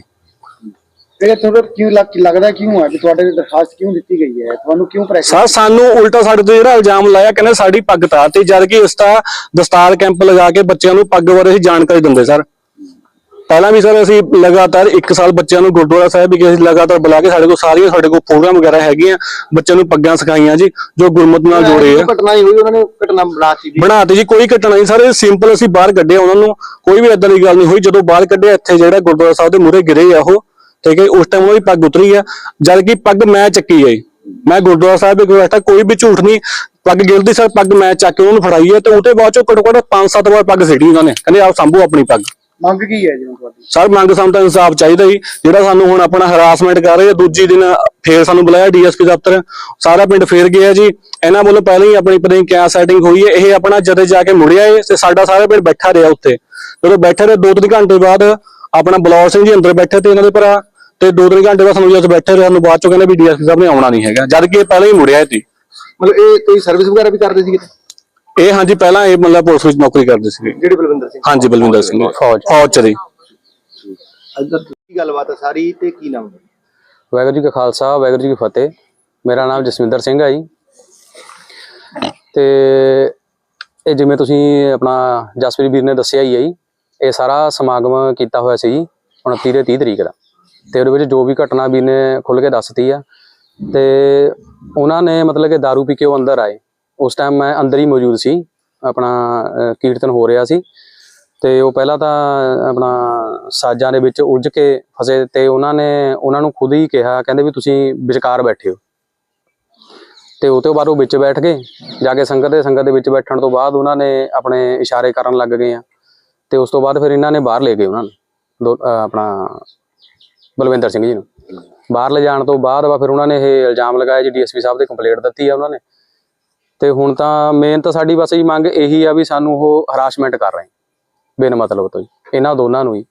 ਇਹ ਤੁਹਾਨੂੰ ਕਿਉਂ ਲੱਗ ਲੱਗਦਾ ਕਿਉਂ ਹੈ ਕਿ ਤੁਹਾਡੇ ਦਰਖਾਸਤ ਕਿਉਂ ਦਿੱਤੀ ਗਈ ਹੈ? ਤੁਹਾਨੂੰ ਕਿਉਂ ਪ੍ਰੈਸ਼ਰ ਸਰ ਸਾਨੂੰ ਉਲਟਾ ਸਾਡੇ ਤੇ ਜਿਹੜਾ ਇਲਜ਼ਾਮ ਲਾਇਆ ਕਹਿੰਦੇ ਸਾਡੀ ਪੱਗ ਤਾਂ ਤੇ ਜਦ ਕਿ ਇਸ ਦਾ ਦਸਤਾਰ ਕੈਂਪ ਲਗਾ ਕੇ ਬੱਚਿਆਂ ਨੂੰ ਪੱਗ ਬਾਰੇ ਅਸੀਂ ਜਾਣਕਾਰੀ ਦਿੰਦੇ ਸਰ। ਪਹਿਲਾਂ ਵੀ ਸਰ ਅਸੀਂ ਲਗਾਤਾਰ 1 ਸਾਲ ਬੱਚਿਆਂ ਨੂੰ ਗੁਰਦੁਆਰਾ ਸਾਹਿਬ ਵੀ ਗਏ ਸੀ ਲਗਾਤਾਰ ਬੁਲਾ ਕੇ ਸਾਡੇ ਕੋਲ ਸਾਰੀਆਂ ਸਾਡੇ ਕੋਲ ਪ੍ਰੋਗਰਾਮ ਵਗੈਰਾ ਹੈਗੀਆਂ ਬੱਚਿਆਂ ਨੂੰ ਪੱਗਾਂ ਸਿਖਾਈਆਂ ਜੀ ਜੋ ਗੁਰਮਤ ਨਾਲ ਜੋੜੇ ਆ। ਘਟਨਾ ਹੀ ਹੋਈ ਉਹਨਾਂ ਨੇ ਘਟਨਾ ਬਣਾਤੀ ਜੀ। ਬਣਾਤੇ ਜੀ ਕੋਈ ਘਟਨਾ ਨਹੀਂ ਸਾਰੇ ਸਿੰਪਲ ਅਸੀਂ ਬਾਹਰ ਕੱਢਿਆ ਉਹਨਾਂ ਨੂੰ ਕੋਈ ਵੀ ਏਦਾਂ ਦੀ ਗੱਲ ਨਹੀਂ ਹੋਈ ਜਦੋਂ ਬਾਹਰ ਕੱਢਿਆ ਇੱਥੇ ਜਿਹੜਾ ਗੁਰਦੁਆਰਾ ਸਾਹਿਬ ਦੇ ਮੂਹਰੇ ਗਿਰੇ ਆ ਉਹ ਠੀਕ ਹੈ ਉਸ ਟਾਈਮ ਉਹਨਾਂ ਦੀ ਪੱਗ ਉਤਰੀ ਆ ਜਦ ਕਿ ਪੱਗ ਮੈਂ ਚੱਕੀ ਜੀ। ਮੈਂ ਗੁਰਦੁਆਰਾ ਸਾਹਿਬ ਦੇ ਕੋਲ ਬੈਠਾ ਕੋਈ ਵੀ ਝੂਠ ਨਹੀਂ ਪੱਗ ਗਿਰਦੀ ਸਰ ਪੱਗ ਮੈਂ ਚੱਕ ਕੇ ਉਹਨੂੰ ਫੜਾਈ ਹੈ ਤੇ ਉਹਦੇ ਬਾਅਦ ਚੋਂ ਘੱਟੋ ਘੱਟ 5-7 ਵਾਰ ਪੱਗ ਸਿੱਟੀ ਉਹਨਾਂ ਨੇ ਕਹਿੰਦੇ ਆਪ ਸੰਭੂ ਆਪਣੀ ਪੱਗ। ਮੰਗ ਕੀ ਹੈ ਜੀ ਹੁਣ ਤੁਹਾਡੀ? ਸਰ ਮੰਗ ਸਾਨੂੰ ਤਾਂ ਇਨਸਾਫ ਚਾਹੀਦਾ ਜੀ। ਜਿਹੜਾ ਸਾਨੂੰ ਹੁਣ ਆਪਣਾ ਹਰਾਸਮੈਂਟ ਕਰ ਰਹੇ ਆ ਦੂਜੀ ਦਿਨ ਫੇਰ ਸਾਨੂੰ ਬੁਲਾਇਆ ਡੀਐਸਪੀ ਦਫ਼ਤਰ। ਸਾਰਾ ਪਿੰਡ ਫੇਰ ਗਿਆ ਜੀ। ਇਹਨਾਂ ਵੱਲੋਂ ਪਹਿਲਾਂ ਹੀ ਆਪਣੀ ਪਤਾ ਨਹੀਂ ਕਿਆ ਸੈਟਿੰਗ ਹੋਈ ਹੈ। ਇਹ ਆਪਣਾ ਜਦੇ ਜਾ ਕੇ ਮੁੜਿਆ ਏ ਤੇ ਸਾਡਾ ਸਾਰਾ ਪਿੰਡ ਬੈਠਾ ਰਿਹਾ ਉੱਥੇ। ਜਦੋਂ ਬੈਠੇ ਰਹੇ ਦੋ ਤਿੰਨ ਘੰਟੇ ਬਾਅਦ ਆਪਣਾ ਬਲੌਰ ਸਿੰਘ ਜੀ ਅੰਦਰ ਬੈਠੇ ਤੇ ਇਹਨਾਂ ਦੇ ਭਰਾ ਤੇ ਦੋ ਤਿੰਨ ਘੰਟੇ ਬਾਅਦ ਸਾਨੂੰ ਜਦੋਂ ਬੈਠੇ ਰਹੇ ਸਾਨੂੰ ਬਾਅਦ ਚੋਂ ਕਹਿੰਦੇ ਵੀ ਡੀਐਸਪੀ ਸਾਹਿਬ ਨੇ ਆਉਣਾ ਨਹੀਂ ਹੈਗਾ। ਜਦ ਕਿ ਇਹ ਪਹਿਲਾਂ ਹੀ ਮੁੜਿਆ ਸੀ ਮਤਲਬ ਇਹ ਕੋਈ ਸਰਵਿਸ ਵਗੈਰਾ ਵੀ ਕਰਦੇ ਸੀਗੇ? ਇਹ ਹਾਂਜੀ ਪਹਿਲਾਂ ਇਹ ਮਤਲਬ ਪੁਲਿਸ ਵਿੱਚ ਨੌਕਰੀ ਕਰਦੇ ਸੀਗੇ। ਜਿਹੜੇ ਬਲਵਿੰਦਰ ਸਿੰਘ। ਹਾਂਜੀ ਬਲਵਿੰਦਰ ਸਿੰਘ ਫੌਜ। ਫੌਜ ਚ ਜੀ ਕੀ ਗੱਲਬਾਤ ਹੈ ਸਾਰੀ ਤੇ ਕੀ ਨਾਮ ਹੈ? ਵਾਹਿਗੁਰੂ ਜੀ ਕਾ ਖਾਲਸਾ ਵਾਹਿਗੁਰੂ ਜੀ ਕੀ ਫਤਿਹ। ਮੇਰਾ ਨਾਮ ਜਸਵਿੰਦਰ ਸਿੰਘ ਹੈ ਜੀ। ਤੇ ਇਹ ਜਿਵੇਂ ਤੁਸੀਂ ਆਪਣਾ ਜਸਪ੍ਰੀਤ ਵੀਰ ਨੇ ਦੱਸਿਆ ਹੀ ਹੈ ਜੀ ਇਹ ਸਾਰਾ ਸਮਾਗਮ ਕੀਤਾ ਹੋਇਆ ਸੀ ਜੀ 29 ਤੇ 30 ਤਰੀਕ ਦਾ। ਤੇ ਉਹਦੇ ਵਿੱਚ ਜੋ ਵੀ ਘਟਨਾ ਵੀਰ ਨੇ ਖੁੱਲ ਕੇ ਦੱਸਤੀ ਆ। ਤੇ ਉਹਨਾਂ ਨੇ ਮਤਲਬ ਕਿ दारू ਪੀ ਕੇ ਉਹ ਅੰਦਰ ਆਏ। ਉਸ ਟਾਈਮ ਮੈਂ ਅੰਦਰ ਹੀ ਮੌਜੂਦ ਸੀ, ਆਪਣਾ ਕੀਰਤਨ ਹੋ ਰਿਹਾ ਸੀ। ਤੇ ਉਹ ਪਹਿਲਾਂ ਤਾਂ ਆਪਣਾ ਸਾਜ਼ਾਂ ਦੇ ਵਿੱਚ ਉਲਝ ਕੇ ਫਸੇ ਤੇ ਉਹਨਾਂ ਨੇ, ਉਹਨਾਂ ਨੂੰ ਖੁਦ ਹੀ ਕਿਹਾ, ਕਹਿੰਦੇ ਵੀ ਤੁਸੀਂ ਵਿਚਕਾਰ ਬੈਠੇ ਹੋ। ਤੇ ਉਹ ਤੋਂ ਬਾਅਦ ਉਹ ਵਿੱਚ ਬੈਠ ਗਏ। ਜਾ ਕੇ ਸੰਗਤ ਦੇ ਸੰਗਤ ਦੇ ਵਿੱਚ ਬੈਠਣ ਤੋਂ ਬਾਅਦ ਉਹਨਾਂ ਨੇ ਆਪਣੇ ਇਸ਼ਾਰੇ ਕਰਨ ਲੱਗ ਗਏ ਆ। ਤੇ ਉਸ ਤੋਂ ਬਾਅਦ ਫਿਰ ਇਹਨਾਂ ਨੇ ਬਾਹਰ ਲੈ ਗਏ ਉਹਨਾਂ ਨੂੰ। ਦੋ- ਆਪਣਾ, ਬਲਵਿੰਦਰ ਸਿੰਘ ਜੀ ਨੂੰ। ਬਾਹਰ ਲੈ ਜਾਣ ਤੋਂ ਬਾਅਦ ਵਾ ਫਿਰ ਉਹਨਾਂ ਨੇ ਇਹ ਇਲਜ਼ਾਮ ਲਗਾਇਆ ਜੀ ਡੀਐਸਪੀ ਸਾਹਿਬ ਤੇ ਕੰਪਲੇਂਟ ਦਿੱਤੀ ਆ ਉਹਨਾਂ ਨੇ। ਤੇ ਹੁਣ ਤਾਂ ਮੇਨ ਤਾਂ ਸਾਡੀ ਬਸ ਇਹ ਮੰਗ ਇਹੀ ਆ ਵੀ ਸਾਨੂੰ ਉਹ ਹਰਾਸਮੈਂਟ ਕਰ ਰਹੇ। ਬਿਨ ਮਤਲਬ ਤੋਂ ਜੀ ਇਹਨਾਂ ਦੋਨਾਂ ਨੂੰ ਹੀ।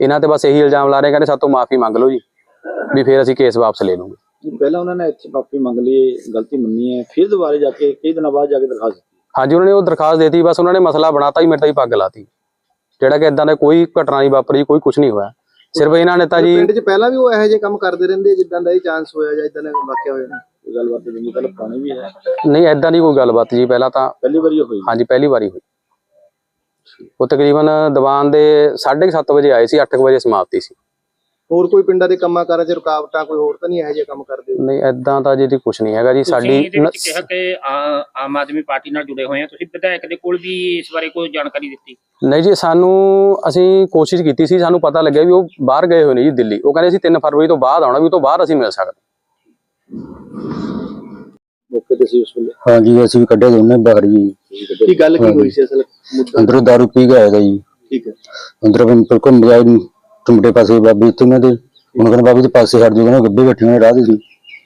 ਇਹਨਾਂ ਤੇ ਬਸ ਇਹੀ ਇਲਜ਼ਾਮ ਲਾ ਰਹੇ ਕਹਿੰਦੇ ਸਾਤੋਂ ਮਾਫੀ ਮੰਗ ਲਓ ਜੀ ਵੀ ਫਿਰ ਅਸੀਂ ਕੇਸ ਵਾਪਸ ਲੈ ਲਵਾਂਗੇ। ਪਹਿਲਾਂ ਉਹਨਾਂ ਨੇ ਇੱਥੇ ਮਾਫੀ ਮੰਗ ਲਈ ਗਲਤੀ ਮੰਨੀ ਹੈ ਫਿਰ ਦੁਬਾਰਾ ਜਾ ਕੇ ਕਈ ਦਿਨਾਂ ਬਾਅਦ ਜਾ ਕੇ ਦਰਖਾਸਤ ਦਿੱਤੀ। ਹਾਂਜੀ ਉਹਨਾਂ ਨੇ ਉਹ ਦਰਖਾਸਤ ਦੇਤੀ ਬਸ ਉਹਨਾਂ ਨੇ ਮਸਲਾ ਬਣਾਤਾ ਹੀ ਮੇਰੇ ਤਾਂ ਹੀ ਪੱਗ ਲਾਤੀ। ਜਿਹੜਾ ਕਿ ਇਦਾਂ ਦਾ ਕੋਈ ਘਟਨਾ ਨਹੀਂ ਵਾਪਰੀ ਕੋਈ ਕੁਝ ਨਹੀਂ ਹੋਇਆ। ਸਿਰਫ ਇਹਨਾਂ ਨੇ ਤਾਂ ਜੀ ਪਿੰਡ 'ਚ ਪਹਿਲਾਂ ਵੀ ਉਹ ਇਹੋ ਜਿਹੇ ਕੰਮ ਕਰਦੇ ਰਹਿੰਦੇ ਜਿੱਦਾਂ ਦਾ ਇਹ ਚਾਂਸ ਹੋਇਆ ਜਾਂ ਇਦਾਂ ਦਾ ਵਾਕਿਆ ਹੋਇਆ। ਨਾ ਇਹ ਗੱਲਬਾਤ ਜਿੰਨੀ ਪਹਿਲਾਂ ਪੁਰਾਣੀ ਵੀ ਹੈ। ਨਹੀਂ ਇਦਾਂ ਦੀ ਕੋਈ ਗੱਲਬਾਤ ਜੀ ਪਹਿਲਾਂ ਤਾਂ ਪਹਿਲੀ ਵਾਰੀ ਹੋਈ। ਹਾਂਜੀ ਪਹਿਲੀ ਵਾਰੀ ਹੋਈ। ਉਹ ਤਕਰੀਬਨ ਦੀਵਾਨ ਦੇ 7:30 ਵਜੇ ਆਏ ਸੀ 8 ਵਜੇ ਸਮਾਪਤੀ ਸੀ। ਹੋਰ ਕੋਈ ਪਿੰਡਾਂ ਦੇ ਕੰਮਾਂ ਕਾਰਾਂ 'ਚ ਰੁਕਾਵਟਾਂ ਕੋਈ ਹੋਰ ਤਾਂ ਨਹੀਂ ਇਹੋ ਜਿਹੇ ਕੰਮ ਕਰਦੇ ਨਹੀਂ ਇਦਾਂ ਤਾਂ ਜੀ ਕੁਝ ਨਹੀਂ ਹੈਗਾ ਜੀ ਸਾਡੀ ਸਾਡੀ ਇਹਦੇ ਵਿੱਚ ਕਿਹਾ ਕਿ ਆ- ਆਮ ਆਦਮੀ ਪਾਰਟੀ ਨਾਲ ਜੁੜੇ ਹੋਏ ਆ। ਤੁਸੀਂ ਵਿਧਾਇਕ ਦੇ ਕੋਲ ਵੀ ਇਸ ਬਾਰੇ ਕੋਈ ਜਾਣਕਾਰੀ ਦਿੱਤੀ? ਨਹੀਂ ਜੀ ਸਾਨੂੰ ਅਸੀਂ ਕੋਸ਼ਿਸ਼ ਕੀਤੀ ਸੀ ਸਾਨੂੰ ਪਤਾ ਲੱਗਿਆ ਵੀ ਉਹ ਬਾਹਰ ਗਏ ਹੋਏ ਨੇ ਜੀ ਦਿੱਲੀ। ਉਹ ਕਹਿੰਦੇ ਸੀ 3 ਫਰਵਰੀ ਤੋਂ ਬਾਅਦ ਆਉਣਾ ਵੀ ਉਹ ਤੋਂ ਬਾਅਦ ਅਸੀਂ ਮਿਲ ਸਕਦੇ। ਮੌਕੇ ਤੇ ਸੀ ਉਸ ਵੇਲੇ? ਹਾਂਜੀ ਅਸੀਂ ਕੱਢੇ ਦੋਨੇ ਬਾਹਰ ਜੀ। ਕੀ ਗੱਲ ਕੀ ਹੋਈ ਸੀ ਅਸਲ ਮੁੱਦਾ? ਅੰਦਰੋਂ ਦਾਰੂ ਪੀ ਕੇ ਆਇਆ ਦਾ ਜੀ। ਠੀਕ ਹੈ। ਅੰਦਰ ਵੀ ਬਿਲਕੁਲ ਮਜਾਈ ਟੁੰਡੇ ਪਾਸੇ ਬਾਬੀ ਤੇ ਉਹਨਾਂ ਦੇ। ਉਹਨਾਂ ਕਹਿੰਦੇ ਬਾਬੀ ਦੇ ਪਾਸੇ ਹਟ ਕਹਿੰਦੇ ਗੱਬੇ ਬੈਠੇ ਹੋਏ ਰਾਹ ਦੇ ਸੀ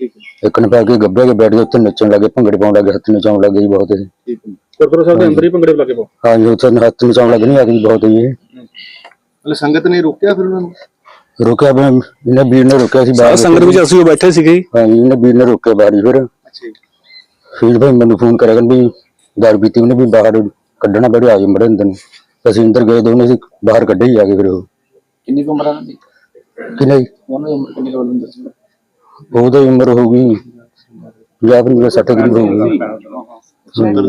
ਠੀਕ ਹੈ। ਇੱਕ ਨੇ ਪਾ ਕੇ ਗੱਬੇ ਕੇ ਬੈਠ ਕੇ ਉੱਤੇ ਨੱਚਣ ਲੱਗੇ ਭੰਗੜੇ ਪਾਉਣ ਲੱਗੇ ਹੱਥ ਨਚਾਉਣ ਲੱਗੇ ਜੀ ਬਹੁਤ। ਠੀਕ ਹੈ। ਗੁਰਦੁਆਰਾ ਸਾਹਿਬ ਦੇ ਅੰਦਰ ਹੀ ਭੰਗੜੇ ਲੱਗੇ ਪੋ ਹਾਂਜੀ ਉੱਥੇ ਹੱਥ ਨਚਾਉਣ ਲੱਗੇ ਨਹੀਂ ਆ ਗਈ ਬਹੁਤ ਜੀ ਇਹ। ਮਤਲਬ ਸੰਗਤ ਨੇ ਰੋਕਿਆ ਫਿਰ ਉਹਨਾਂ ਨੂੰ? ਰੁਕਿਆ ਮੈਂ ਇਹਨੇ ਵੀਰ ਨੇ ਰੁਕਿਆ ਸੀ ਬਾਹਰ। ਸੰਗਤ ਵਿੱਚ ਅਸੀਂ ਉਹ ਬੈਠੇ ਸੀਗੇ ਜੀ। ਹਾਂਜੀ ਇਹਨੇ ਵੀਰ ਨੇ ਰੋਕਿਆ ਬਾਹਰ ਹੀ ਫਿਰ। ਅੱਛਾ ਜੀ। ਫਿਰ ਭਾਈ ਮੈਨੂੰ ਫੋਨ ਕਰਿਆ ਕਹਿੰਦੇ ਵੀ ਦਾਰੂ ਪੀਤੀ ਉਹਨੇ ਵੀ ਬਾਹਰ ਕੱਢਣਾ ਬੜੇ ਆ ਜਾ ਮੜੇ ਅੰਦਰ ਨੂੰ। ਅਸੀਂ ਅੰਦਰ ਗਏ ਦੋਨੇ ਸੀ ਬਾਹਰ ਕੱਢੇ ਹੀ ਆ ਗਏ ਫਿਰ ਉਹ। ਕਿੰਨੀ ਕੁ ਉਮਰ ਹੈ ਉਹਨਾਂ ਦੀ ਕਿ ਨਹੀਂ ਉਹਨਾਂ ਦੀ ਉਮਰ ਕਿੰਨੀ ਕੁ ਬਲਵਿੰਦਰ ਸਿੰਘ ਉਹਦੀ ਉਮਰ ਹੋਊਗੀ ਜਾਂ ਫਿਰ ਮੇਰੇ 60 ਕਰੀਬ ਦੇ ਨੇੜੇ ਤੇ। 70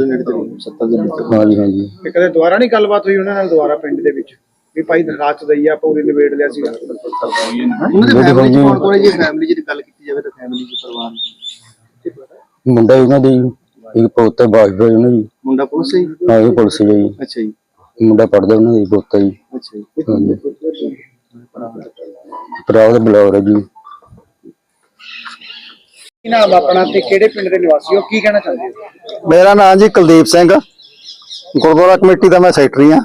ਦੇ ਵਿੱਚ ਹਾਂਜੀ ਹਾਂਜੀ। ਤੇ ਕਦੇ ਦੁਬਾਰਾ ਨਹੀਂ ਗੱਲਬਾਤ ਹੋਈ ਉਹਨਾਂ ਨਾਲ ਦੁਬਾਰਾ ਪਿੰਡ ਦੇ ਵਿੱਚ? ਵੀ ਭਾਈ ਦਰਖਾਸਤ ਦਈ ਆ ਪੂਰੀ ਨਿਬੇੜ ਲਿਆ ਸੀਗਾ। ਉਹਨਾਂ ਦੇ ਫੈਮਿਲੀ 'ਚ ਕੌਣ ਕੌਣ ਹੈ? ਜੀ ਫੈਮਿਲੀ 'ਚ ਗੱਲ ਕੀਤੀ ਜਾਵੇ ਤਾਂ ਫੈਮਿਲੀ 'ਚ ਪਰਿਵਾਰ ਨਾਲ। ਮੁੰਡਾ ਉਹਨਾਂ ਦੀ ਇੱਕ ਪੋਤੇ ਬਾਜ ਹੋਏ ਉਹਨਾਂ ਦੀ। ਮੁੰਡਾ ਪੁਲਿਸ ਹੈ ਜੀ? ਹਾਂ ਇਹ ਪੁਲਿਸ ਜੀ। ਅੱਛਾ ਜੀ। ਮੁੰਡਾ ਪੜਦਾ ਉਹਨਾਂ ਦੀ ਪੋਤਾ ਜੀ ਅੱਛਾ ਜੀ। ਭਰਾ ਬਲੌਰ ਹੈ ਜੀ। ਕੀ ਨਾਮ ਆਪਣਾ ਤੇ ਕਿਹੜੇ ਪਿੰਡ ਦੇ ਨਿਵਾਸੀ ਹੋ? ਕੀ ਕਹਿਣਾ ਚਾਹੁੰਦੇ ਹੋ? ਮੇਰਾ ਨਾਮ ਜੀ ਕੁਲਦੀਪ ਸਿੰਘ। ਗੁਰਦੁਆਰਾ ਕਮੇਟੀ ਦਾ ਮੈਂ ਸੈਕਟਰੀ ਆ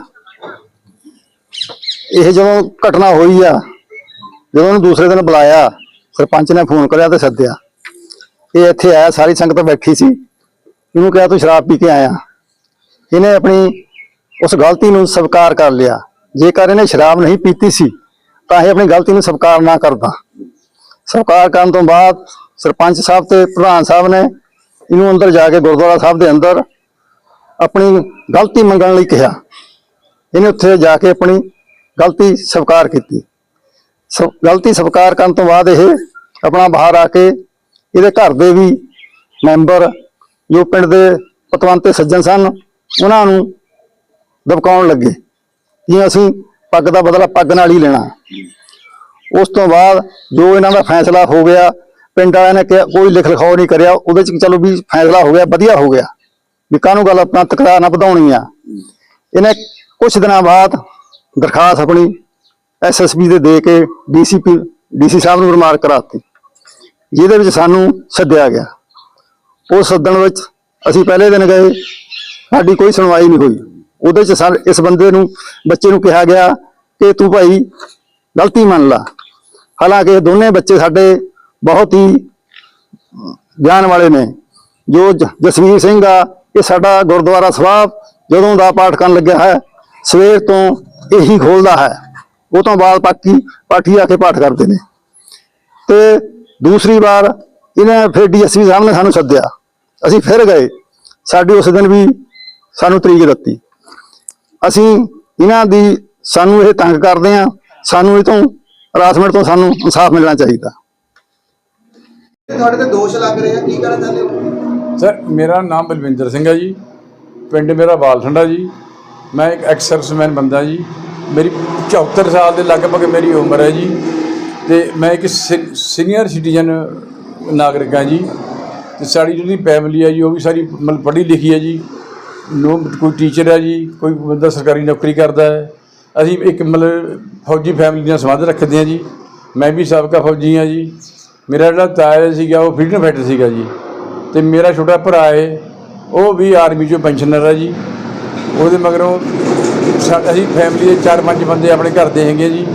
ਇਹ ਜਦੋਂ ਘਟਨਾ ਹੋਈ ਆ, ਜਦੋਂ ਉਹਨੂੰ ਦੂਸਰੇ ਦਿਨ ਬੁਲਾਇਆ, ਸਰਪੰਚ ਨੇ ਫੋਨ ਕਰਿਆ ਤੇ ਸੱਦਿਆ। ਇਹ ਇੱਥੇ ਆਇਆ, ਸਾਰੀ ਸੰਗਤ ਬੈਠੀ ਸੀ। ਇਹਨੂੰ ਕਿਹਾ, ਤੂੰ ਸ਼ਰਾਬ ਪੀ ਕੇ ਆਇਆ। ਇਹਨੇ ਆਪਣੀ ਉਸ ਗਲਤੀ ਨੂੰ ਸਵੀਕਾਰ ਕਰ ਲਿਆ। ਜੇਕਰ ਇਹਨੇ ਸ਼ਰਾਬ ਨਹੀਂ ਪੀਤੀ ਸੀ, ਤਾਂ ਇਹ ਆਪਣੀ ਗਲਤੀ ਨੂੰ ਸਵੀਕਾਰ ਨਾ ਕਰਦਾ। ਸਵੀਕਾਰ ਕਰਨ ਤੋਂ ਬਾਅਦ ਸਰਪੰਚ ਸਾਹਿਬ ਤੇ ਪ੍ਰਧਾਨ ਸਾਹਿਬ ਨੇ ਇਹਨੂੰ ਅੰਦਰ ਜਾ ਕੇ ਗੁਰਦੁਆਰਾ ਸਾਹਿਬ ਦੇ ਅੰਦਰ ਆਪਣੀ ਗਲਤੀ ਮੰਗਣ ਲਈ ਕਿਹਾ। ਇਹਨੇ ਉੱਥੇ ਜਾ ਕੇ ਆਪਣੀ ਗਲਤੀ ਸਵੀਕਾਰ ਕੀਤੀ। ਸਵ- ਗਲਤੀ ਸਵੀਕਾਰ ਕਰਨ ਤੋਂ ਬਾਅਦ ਇਹ ਆਪਣਾ ਬਾਹਰ ਆ ਕੇ ਇਹਦੇ ਘਰ ਦੇ ਵੀ ਮੈਂਬਰ, ਜੋ ਪਿੰਡ ਦੇ ਪਤਵੰਤੇ ਸੱਜਣ ਸਨ, ਉਹਨਾਂ ਨੂੰ ਦਬਕਾਉਣ ਲੱਗੇ ਕਿ ਅਸੀਂ ਪੱਗ ਦਾ ਬਦਲਾ ਪੱਗ ਨਾਲ ਹੀ ਲੈਣਾ। ਉਸ ਤੋਂ ਬਾਅਦ ਜੋ ਇਹਨਾਂ ਦਾ ਫੈਸਲਾ ਹੋ ਗਿਆ, ਪਿੰਡ ਵਾਲਿਆਂ ਨੇ ਕਿਹਾ, ਕੋਈ ਲਿਖ ਲਿਖਾਓ ਨਹੀਂ ਕਰਿਆ, ਉਹਦੇ ਚ ਚਲੋ ਵੀ ਫੈਸਲਾ ਹੋ ਗਿਆ, ਵਧੀਆ ਹੋ ਗਿਆ। ਵੀ ਕਾਹਨੂੰ ਗੱਲ ਆਪਣਾ ਤਕਰਾਰ ਨਾ ਵਧਾਉਣੀ ਆ। ਇਹਨੇ ਕੁਝ ਦਿਨਾਂ ਬਾਅਦ ਦਰਖਾਸਤ ਆਪਣੀ ਐਸਐਸਬੀ ਦੇ ਦੇ ਕੇ ਡੀਸੀਪੀ ਡੀਸੀ ਸਾਹਿਬ ਨੂੰ ਰਿਮਾਰਕ ਕਰਾਤੀ, ਜਿਹਦੇ ਵਿੱਚ ਸਾਨੂੰ ਸੱਦਿਆ ਗਿਆ। ਉਹ ਸੱਦਣ ਵਿੱਚ ਅਸੀਂ ਪਹਿਲੇ ਦਿਨ ਗਏ, ਸਾਡੀ ਕੋਈ ਸੁਣਵਾਈ ਨਹੀਂ ਹੋਈ। ਉਹਦੇ ਚ ਸਾ- ਇਸ ਬੰਦੇ ਨੂੰ, ਬੱਚੇ ਨੂੰ ਕਿਹਾ ਗਿਆ ਕਿ ਤੂੰ ਭਾਈ ਗਲਤੀ ਮੰਨ ਲਾ। ਹਾਲਾਂਕਿ ਦੋਨੇ ਬੱਚੇ ਸਾਡੇ ਬਹੁਤ ਹੀ ਗਿਆਨ ਵਾਲੇ ਨੇ। ਜੋ ਜ- ਜਸਵੀਰ ਸਿੰਘ ਆ, ਇਹ ਸਾਡਾ ਗੁਰਦੁਆਰਾ ਸਾਹਿਬ ਜਦੋਂ ਦਾ ਪਾਠ ਕਰਨ ਲੱਗਿਆ ਹੈ, ਸਵੇਰ ਤੋਂ ਇਹੀ ਖੋਲਦਾ ਹੈ। ਉਹ ਤੋਂ ਬਾਅਦ ਪਾਠੀ ਪਾਠੀ ਆ ਕੇ ਪਾਠ ਕਰਦੇ ਨੇ। ਤੇ ਦੂਸਰੀ ਵਾਰ ਇਹਨੇ ਫਿਰ ਡੀਐਸਪੀ ਸਾਹਿਬ ਨੇ ਸਾਨੂੰ ਸੱਦਿਆ। ਅਸੀਂ ਫਿਰ ਗਏ। ਸਾਡੀ ਉਸ ਦਿਨ ਵੀ ਸਾਨੂੰ ਤਰੀਕ ਦਿੱਤੀ। ਅਸੀਂ ਇਹਨਾਂ ਦੀ ਸਾਨੂੰ ਇਹ ਤੰਗ ਕਰਦੇ ਆ ਸਾਨੂੰ ਇਹ ਤੋਂ ਹਰਾਸਮੈਂਟ ਤੋਂ ਸਾਨੂੰ ਇਨਸਾਫ ਮਿਲਣਾ ਚਾਹੀਦਾ। ਤੁਹਾਡੇ ਤੇ ਦੋਸ਼ ਲੱਗ ਰਹੇ। ਆ ਕੀ ਕਹਿਣਾ ਚਾਹੁੰਦੇ ਹੋ? ਸਰ ਮੇਰਾ ਨਾਮ ਬਲਵਿੰਦਰ ਸਿੰਘ ਹੈ ਜੀ। ਪਿੰਡ ਮੇਰਾ ਬਾਲਠੰਡਾ ਜੀ। ਮੈਂ ਇੱਕ ਐਕਸ ਬੰਦਾ ਜੀ। ਮੇਰੀ 74 ਸਾਲ ਦੇ ਲਗਭਗ ਮੇਰੀ ਉਮਰ ਹੈ ਜੀ। ਤੇ ਮੈਂ ਇੱਕ ਸੀਨੀਅਰ ਸਿਟੀਜ਼ਨ ਨਾਗਰਿਕ ਹਾਂ ਜੀ। ਤੇ ਸਾਡੀ ਜਿਹੜੀ ਫੈਮਿਲੀ ਹੈ ਜੀ, ਉਹ ਵੀ ਸਾਰੀ ਮਤਲਬ ਪੜ੍ਹੀ ਲਿਖੀ ਹੈ ਜੀ। ਨੋ ਕੋਈ ਟੀਚਰ ਹੈ ਜੀ, ਕੋਈ ਬੰਦਾ ਸਰਕਾਰੀ ਨੌਕਰੀ ਕਰਦਾ ਹੈ। ਅਸੀਂ ਇੱਕ ਮਤਲਬ ਫੌਜੀ ਫੈਮਿਲੀ ਨਾਲ ਸੰਬੰਧ ਰੱਖਦੇ ਹਾਂ ਜੀ। ਮੈਂ ਵੀ ਸਾਬਕਾ ਫੌਜੀ ਹਾਂ ਜੀ। ਮੇਰਾ ਜਿਹੜਾ ਤਾਇਆ ਸੀਗਾ, ਉਹ ਫਰੀਡਮ ਫਾਈਟਰ ਸੀਗਾ ਜੀ। ਤੇ ਮੇਰਾ ਛੋਟਾ ਭਰਾ ਹੈ, ਉਹ ਵੀ ਆਰਮੀ ਚੋਂ ਪੈਨਸ਼ਨਰ ਹੈ ਜੀ। ਉਹਦੇ ਮਗਰੋਂ ਸਾ- ਅਸੀਂ ਫੈਮਿਲੀ ਦੇ ਚਾਰ ਪੰਜ ਬੰਦੇ ਆਪਣੇ ਘਰ ਦੇ ਹੈਗੇ ਜੀ।